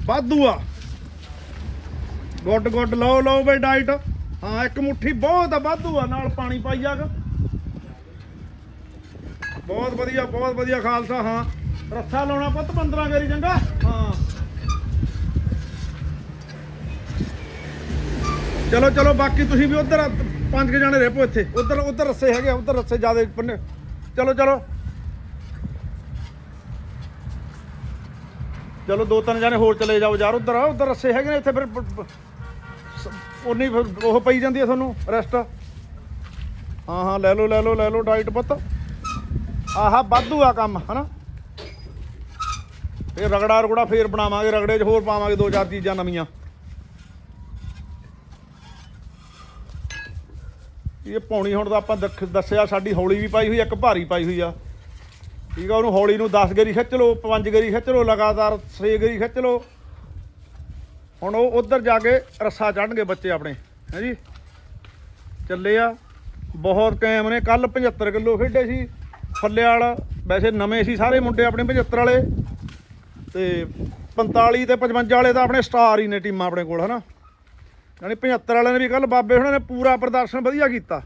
ਵਾਧੂ ਆ। Good good. ਲਓ ਲਓ ਬਈ ਡਾਈਟ। ਹਾਂ, ਇੱਕ ਮੁੱਠੀ ਬਹੁਤ ਆ, ਵਾਧੂ ਆ। ਨਾਲ ਪਾਣੀ ਪਾਈ ਜਾਗਾ ਬਹੁਤ ਵਧੀਆ ਬਹੁਤ ਵਧੀਆ ਖਾਲਸਾ, ਹਾਂ। ਰੱਸਾ ਲਾਉਣਾ ਪੁੱਤ 15 ਗੇਰੀ ਚੰਗਾ। ਹਾਂ। ਚਲੋ ਚਲੋ, ਬਾਕੀ ਤੁਸੀਂ ਵੀ ਉਧਰ, ਪੰਜ ਕੇ ਜਾਣੇ ਰਹਿਪੋ ਇੱਥੇ। ਉਧਰ ਉਧਰ ਰੱਸੇ ਹੈਗੇ ਉਧਰ ਰੱਸੇ ਜਿਆਦੇ ਪੰਨੇ। ਚਲੋ ਚਲੋ। ਚਲੋ, ਦੋ ਤਿੰਨ ਜਾਣੇ ਹੋਰ ਚਲੇ ਜਾਓ ਯਾਰ, ਉਧਰ ਉਧਰ ਰੱਸੇ ਹੈਗੇ ਨੇ ਇੱਥੇ ਫਿਰ ਬ- ਉਨੀ ਫਿਰ ਉਹ ਪਈ ਜਾਂਦੀ ਹੈ ਤੁਹਾਨੂੰ, ਰੈਸਟ। ਹਾਂ ਹਾਂ, ਲੈ ਲਓ ਲੈ ਲਓ ਲੈ ਲਓ, ਡਾਈਟ ਪੁੱਤ। ਆਹਾ ਵਾਧੂ ਆ ਕੰਮ ਹਨਾ? ਫੇਰ ਰਗੜਾ ਰਗੜਾ ਫੇਰ ਬਣਾਵਾਂਗੇ ਰਗੜੇ 'ਚ ਹੋਰ ਪਾਵਾਂਗੇ ਦੋ ਚਾਰ ਚੀਜ਼ਾਂ ਨਵੀਆਂ। ਇਹ ਪੌਣੀ ਹੁਣ ਤਾਂ ਆਪਾਂ ਦੱਖ- ਦੱਸਿਆ ਸਾਡੀ ਹੌਲੀ ਵੀ ਪਾਈ ਹੋਈ ਆ, ਇੱਕ ਭਾਰੀ ਪਾਈ ਹੋਈ ਆ। ਠੀਕ ਆ ਉਹਨੂੰ ਹੌਲੀ ਨੂੰ 10 ਗੇਰੀ ਖਿੱਚ ਲਓ 5 ਗਰੀ ਖਿੱਚ ਲਓ ਲਗਾਤਾਰ 6 ਗੇਰੀ ਖਿੱਚ ਲਓ। ਹੁਣ ਉਹ ਉਧਰ ਜਾ ਕੇ ਰੱਸਾ ਚੜਨਗੇ ਬੱਚੇ ਆਪਣੇ ਹੈ ਜੀ? ਚੱਲੇ ਆ ਬਹੁਤ ਕਾਇਮ ਨੇ ਕੱਲ 75 ਕਿਲੋ ਖੇਡੇ ਸੀ। ਫੱਲੇ ਵਾਲਾ, ਵੈਸੇ ਨਵੇਂ ਸੀ ਸਾਰੇ ਮੁੰਡੇ ਆਪਣੇ 75 ਵਾਲੇ। ਤੇ 45 ਤੇ 55 ਵਾਲੇ ਤਾਂ ਆਪਣੇ ਸਟਾਰ ਹੀ ਨੇ ਟੀਮਾਂ ਆਪਣੇ ਕੋਲ, ਹਨਾ? ਯਾਨੀ 75 ਵਾਲਿਆਂ ਨੇ ਵੀ ਕੱਲ ਬਾਬੇ ਹੁਣਾਂ ਨੇ ਪੂਰਾ ਪ੍ਰਦਰਸ਼ਨ ਵਧੀਆ ਕੀਤਾ।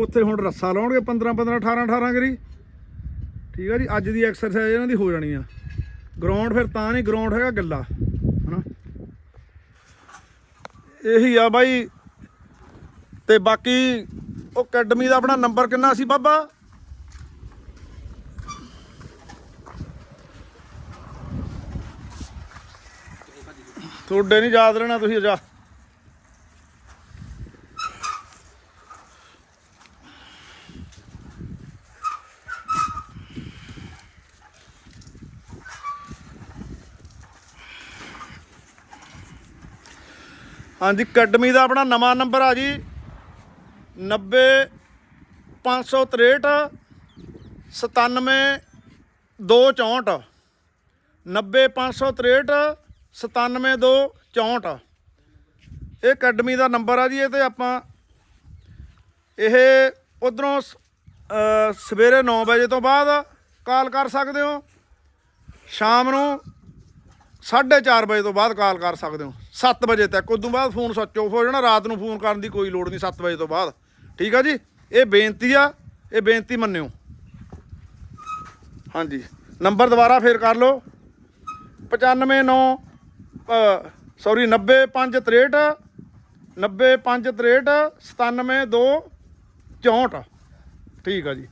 ਉੱਥੇ ਹੁਣ ਰੱਸਾ ਲਾਉਣਗੇ 15 15 18 18 ਕਰੀ। ਠੀਕ ਆ ਜੀ, ਅੱਜ ਦੀ ਐਕਸਰਸਾਈਜ਼ ਇਹਨਾਂ ਦੀ ਹੋ ਜਾਣੀ ਆ। ਗਰਾਊਂਡ ਫਿਰ ਤਾਂ ਨਹੀਂ ਗਰਾਊਂਡ ਹੈਗਾ ਗੱਲਾ, ਹਨਾ? ਇਹੀ ਆ ਬਾਈ ਤੇ ਬਾਕੀ ਉਹ ਅਕੈਡਮੀ ਦਾ ਆਪਣਾ ਨੰਬਰ ਕਿੰਨਾ ਸੀ ਬਾਬਾ? ਤੁਹਾਡੇ ਨਹੀਂ ਯਾਦ ਰਹਿਣਾ ਤੁਸੀਂ ਜਾ ਹਾਂਜੀ, ਅਕੈਡਮੀ ਦਾ ਆਪਣਾ ਨਵਾਂ ਨੰਬਰ ਆ ਜੀ। 90 563 97 264 90 563 97 264 ਇਹ ਅਕੈਡਮੀ ਦਾ ਨੰਬਰ ਆ ਜੀ, ਇਹ ਤੇ ਆਪਾਂ ਇਹ ਉਧਰੋਂ ਸਵੇਰੇ 9 ਵਜੇ ਤੋਂ ਬਾਅਦ ਕਾਲ ਕਰ ਸਕਦੇ ਹੋ। ਸ਼ਾਮ ਨੂੰ 4:30 ਵਜੇ ਤੋਂ ਬਾਅਦ ਕਾਲ ਕਰ ਸਕਦੇ ਹੋ। 7 ਵਜੇ ਤੱਕ। ਉਦੋਂ ਬਾਅਦ ਫੋਨ ਸਵਿਚ ਆਫ ਹੋ ਜਾਣਾ, ਰਾਤ ਨੂੰ ਫੋਨ ਕਰਨ ਦੀ ਕੋਈ ਲੋੜ ਨਹੀਂ 7 ਵਜੇ ਤੋਂ ਬਾਅਦ। ਠੀਕ ਆ ਜੀ? ਇਹ ਬੇਨਤੀ ਆ, ਇਹ ਬੇਨਤੀ ਮੰਨਿਓ। ਹਾਂਜੀ। ਨੰਬਰ ਦੁਬਾਰਾ ਫੇਰ ਕਰ ਲਓ। 959 ਸੌਰੀ 90563 90563 97264 ਠੀਕ ਆ ਜੀ।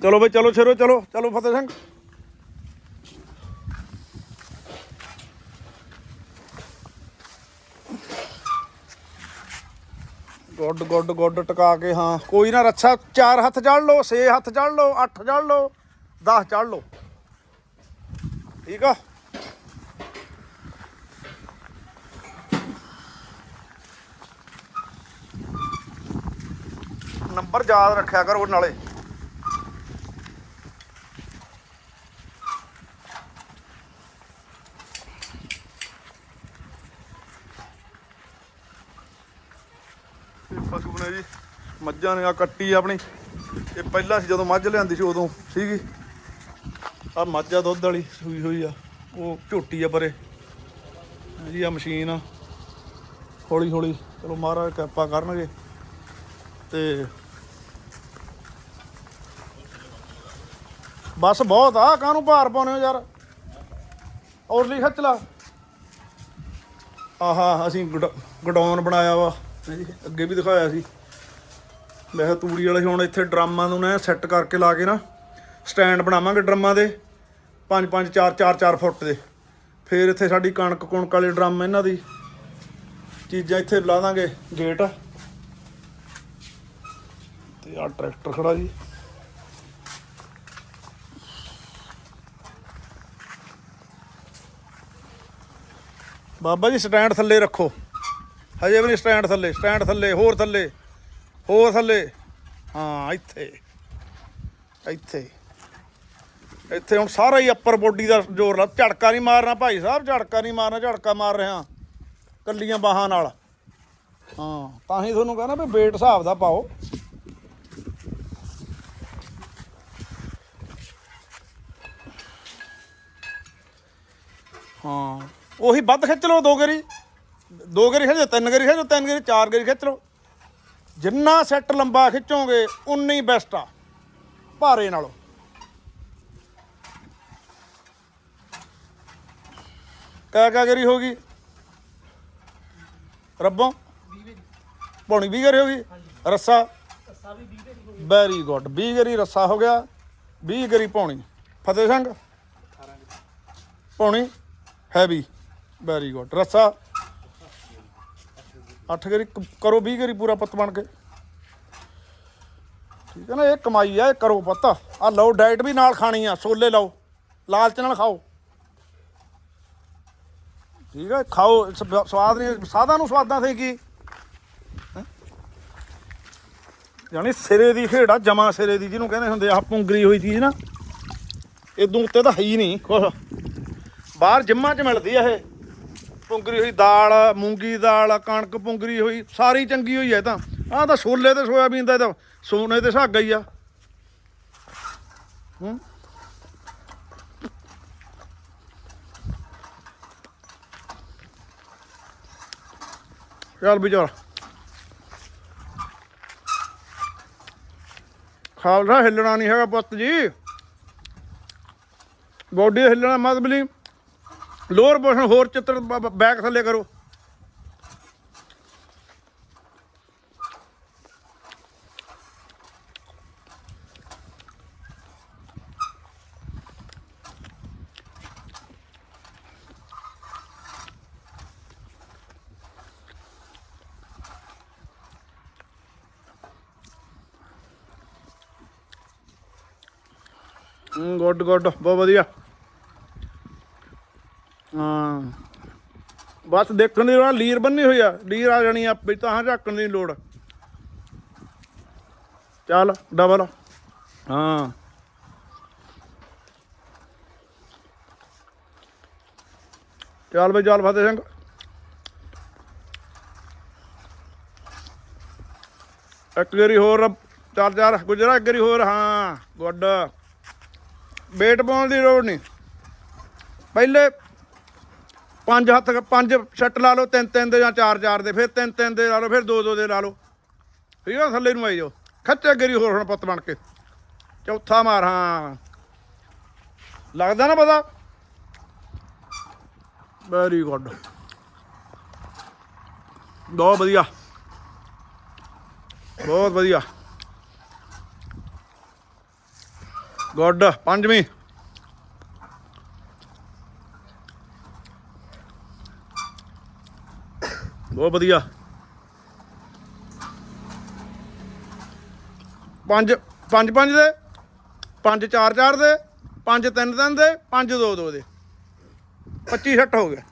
ਚਲੋ ਬਈ, ਚਲੋ ਛੇਰੋ ਚਲੋ ਚਲੋ Fateh Singh. Good good good ਟਿਕਾ ਕੇ, ਹਾਂ। ਕੋਈ ਨਾ ਰੱਛਾ, ਚਾਰ ਹੱਥ ਚੜ ਲਓ, ਛੇ ਹੱਥ ਚੜ ਲਓ 8 ਚੜ ਲਓ 10 ਚੜ ਲਓ। ਠੀਕ ਆ? ਨੰਬਰ ਯਾਦ ਰੱਖਿਆ ਕਰੋ ਨਾਲੇ ਇਹ ਪਸ਼ੂ ਨੇ ਜੀ ਮੱਝਾਂ ਨੇ ਆ ਕੱਟੀ ਆਪਣੀ। ਇਹ ਪਹਿਲਾਂ ਸੀ ਜਦੋਂ ਮੱਝ ਲਿਆਂਦੀ ਸੀ ਉਦੋਂ ਸੀਗੀ। ਆ ਮੱਝ ਆ ਦੁੱਧ ਵਾਲੀ, ਸੂਈ ਹੋਈ ਆ। ਉਹ ਝੋਟੀ ਆ ਪਰੇ। ਜੀ ਆ ਮਸ਼ੀਨ ਆ। ਹੌਲੀ ਹੌਲੀ ਚਲੋ ਮਹਾਰਾਜ ਕਿਰਪਾ ਕਰਨਗੇ। ਤੇ ਬਸ ਬਹੁਤ ਆ, ਕਾਹਨੂੰ ਭਾਰ ਪਾਉਨੇ ਹੋ ਯਾਰ? ਔਰਲੀ ਖੱਚ ਲਾ ਆਹਾ, ਅਸੀਂ ਗਡ- ਗਡਾਊਨ ਬਣਾਇਆ ਵਾ। ਅੱਗੇ ਵੀ ਦਿਖਾਇਆ ਸੀ। ਮੈਂ ਕਿਹਾ ਤੂੜੀ ਵਾਲੇ ਹੁਣ ਇੱਥੇ ਡਰਮਾਂ ਨੂੰ ਨਾ ਸੈੱਟ ਕਰਕੇ ਲਾ ਕੇ ਨਾ ਸਟੈਂਡ ਬਣਾਵਾਂਗੇ ਡਰਮਾਂ ਦੇ 5 5 4 4 4 ਫੁੱਟ ਦੇ। ਫਿਰ ਇੱਥੇ ਸਾਡੀ ਕਣਕ ਕੁਣਕ ਵਾਲੇ ਡਰਮ ਇਹਨਾਂ ਦੀ। ਚੀਜ਼ਾਂ ਇੱਥੇ ਲਾ ਦਾਂਗੇ, ਗੇਟ। ਤੇ ਆ ਟਰੈਕਟਰ ਖੜਾ ਜੀ। ਬਾਬਾ ਜੀ, ਸਟੈਂਡ ਥੱਲੇ ਰੱਖੋ। ਹਜੇ ਵੀ ਨਹੀਂ ਸਟੈਂਡ ਥੱਲੇ ਸਟੈਂਡ ਥੱਲੇ, ਹੋਰ ਥੱਲੇ। ਹੋਰ ਥੱਲੇ। ਹਾਂ, ਇੱਥੇ। ਇੱਥੇ। ਇੱਥੇ ਹੁਣ ਸਾਰਾ ਹੀ ਅੱਪਰ ਬੋਡੀ ਦਾ ਜ਼ੋਰ ਲਾ। ਝੜਕਾ ਨਹੀਂ ਮਾਰਨਾ ਭਾਈ ਸਾਹਿਬ, ਝੜਕਾ ਨਹੀਂ ਮਾਰਨਾ, ਝੜਕਾ ਮਾਰ ਰਿਹਾ। ਕੱਲੀਆਂ ਬਾਹਾਂ ਨਾਲ। ਹਾਂ, ਤਾਂ ਹੀ ਤੁਹਾਨੂੰ ਕਹਿੰਦਾ ਵੀ weight ਹਿਸਾਬ ਦਾ ਪਾਓ। ਹਾਂ, ਉਹੀ ਵੱਧ ਖਿੱਚ ਲਓ, ਦੋ ਗੇਰੀ। ਦੋ ਗੇਰੀ ਖਿੱਚੋ ਤਿੰਨ ਗੇਰੀ ਖਿੱਚੋ ਤਿੰਨ ਗੇਰੀ ਚਾਰ ਗੇਰੀ ਖਿੱਚ ਲਓ। ਜਿੰਨਾ ਸੈੱਟ ਲੰਬਾ ਖਿੱਚੋਗੇ ਉਨਾ ਹੀ ਬੈਸਟ ਆ। ਭਾਰੇ ਨਾਲੋਂ। ਕਾ ਕਾ ਗੇਰੀ ਹੋ ਗਈ? ਰੱਬੋਂ? ਪੌਣੀ 20 ਗੇਰੀ ਹੋ ਗਈ? ਰੱਸਾ? ਵੈਰੀ ਗੁੱਡ 20 ਗੇਰੀ ਰੱਸਾ ਹੋ ਗਿਆ 20 ਗੇਰੀ ਪੌਣੀ। ਫਤਿਹ ਸਿੰਘ? ਪੌਣੀ? ਹੈਵੀ ਵੈਰੀ ਗੁੱਡ ਰੱਸਾ? 8 ਗੇਰੀ ਕਰੋ 20 ਗੇਰੀ ਪੂਰਾ ਪੁੱਤ ਬਣ ਕੇ। ਠੀਕ ਹੈ ਨਾ, ਇਹ ਕਮਾਈ ਆ, ਇਹ ਕਰੋ ਪੁੱਤ। ਆ ਲਓ ਡਾਈਟ ਵੀ ਨਾਲ ਖਾਣੀ ਆ, ਛੋਲੇ ਲਓ, ਲਾਲਚ ਨਾਲ ਖਾਓ। ਠੀਕ ਹੈ, ਖਾਓ ਸਵਾਦ ਨਹੀਂ ਸਾਦਾ ਨੂੰ ਸਵਾਦਾਂ ਸੇ ਕੀ? ਹੈਂ? ਯਾਨੀ ਸਿਰੇ ਦੀ ਖੇੜਾ ਜਮਾ ਸਿਰੇ ਦੀ, ਜਿਹਨੂੰ ਕਹਿੰਦੇ ਹੁੰਦੇ ਆ ਪੁੰਗਰੀ ਹੋਈ ਚੀਜ਼ ਨਾ। ਇਦੋਂ ਉੱਤੇ ਤਾਂ ਹੈ ਹੀ ਨਹੀਂ ਕੁਛ ਬਾਹਰ ਜਿੰਮਾਂ 'ਚ ਮਿਲਦੀ ਆ ਇਹ। ਪੁੰਗਰੀ ਹੋਈ, ਦਾਲ, ਮੂੰਗੀ ਦਾਲ, ਕਣਕ ਪੁੰਗਰੀ ਹੋਈ, ਸਾਰੀ ਚੰਗੀ ਹੋਈ ਹੈ ਤਾਂ। ਆਹ ਤਾਂ ਛੋਲੇ ਤੇ ਸੋਇਆਬੀਨ ਦਾ ਤਾਂ ਸੋਨੇ ਤੇ ਸਾਗਾ ਹੀ ਆ। ਹੂੰ। ਚੱਲ ਵੀ ਚੱਲ। ਖਾਲਸਾ ਹਿੱਲਣਾ ਨਹੀਂ ਹੈਗਾ ਪੁੱਤ ਜੀ। ਬੋਡੀ ਹਿੱਲਣਾ ਮਤਲਬ ਲੋਅਰ ਪੋਰਸ਼ਨ ਹੋਰ ਚਿੱਤਰ ਬੈਕ ਥੱਲੇ ਕਰੋ। ਗੁੱਡ ਗੁੱਡ ਬਹੁਤ ਵਧੀਆ। ਬਸ ਦੇਖਣ ਦੀ ਲੋੜ ਲੀਰ ਬੰਨੀ ਹੋਈ ਆ। ਲੀਰ ਆ ਜਾਣੀ ਆ ਵੀ ਤਾਂ ਝਾਕਣ ਦੀ ਲੋੜ। ਚੱਲ ਡਬਲ ਹਾਂ। ਚੱਲ ਬਈ, ਚੱਲ ਫਤਿਹ ਸਿੰਘ। ਇੱਕ ਗਰੀ ਹੋਰ ਚਾਰ ਚਾਰ ਗੁਜਰਾ ਇੱਕ ਗਰੀ ਹੋਰ, ਹਾਂ, ਗੁੱਡ। ਵੇਟ ਪਾਉਣ ਦੀ ਲੋੜ ਨਹੀਂ। ਪਹਿਲੇ ਪੰਜ ਹੱਥ ਪੰਜ ਛੱਟ ਲਾ ਲਓ, ਤਿੰਨ ਤਿੰਨ ਦੇ ਜਾਂ ਚਾਰ ਚਾਰ ਦੇ, ਫਿਰ ਤਿੰਨ ਤਿੰਨ ਦੇ ਲਾ ਲਓ, ਫਿਰ ਦੋ ਦੋ ਦੇ ਲਾ ਲਓ। ਠੀਕ ਆ, ਥੱਲੇ ਨੂੰ ਆਈ ਜਾਓ। ਖੱਚੇ ਗਰੀ ਹੋਰ ਹੁਣ ਪੁੱਤ ਬਣ ਕੇ। ਚੌਥਾ ਮਾਰ, ਹਾਂ। ਲੱਗਦਾ ਨਾ ਪਤਾ? ਵੈਰੀ ਗੁੱਡ ਬਹੁਤ ਵਧੀਆ। ਬਹੁਤ ਵਧੀਆ। ਗੁੱਡ ਪੰਜਵੀਂ। ਬਹੁਤ ਵਧੀਆ। ਪੰਜ ਪੰਜ ਪੰਜ ਦੇ। ਪੰਜ, ਚਾਰ ਚਾਰ ਦੇ। ਪੰਜ, ਤਿੰਨ ਤਿੰਨ ਦੇ। ਪੰਜ, ਦੋ ਦੋ ਦੇ। 25 ਛੱਟ ਹੋ ਗਿਆ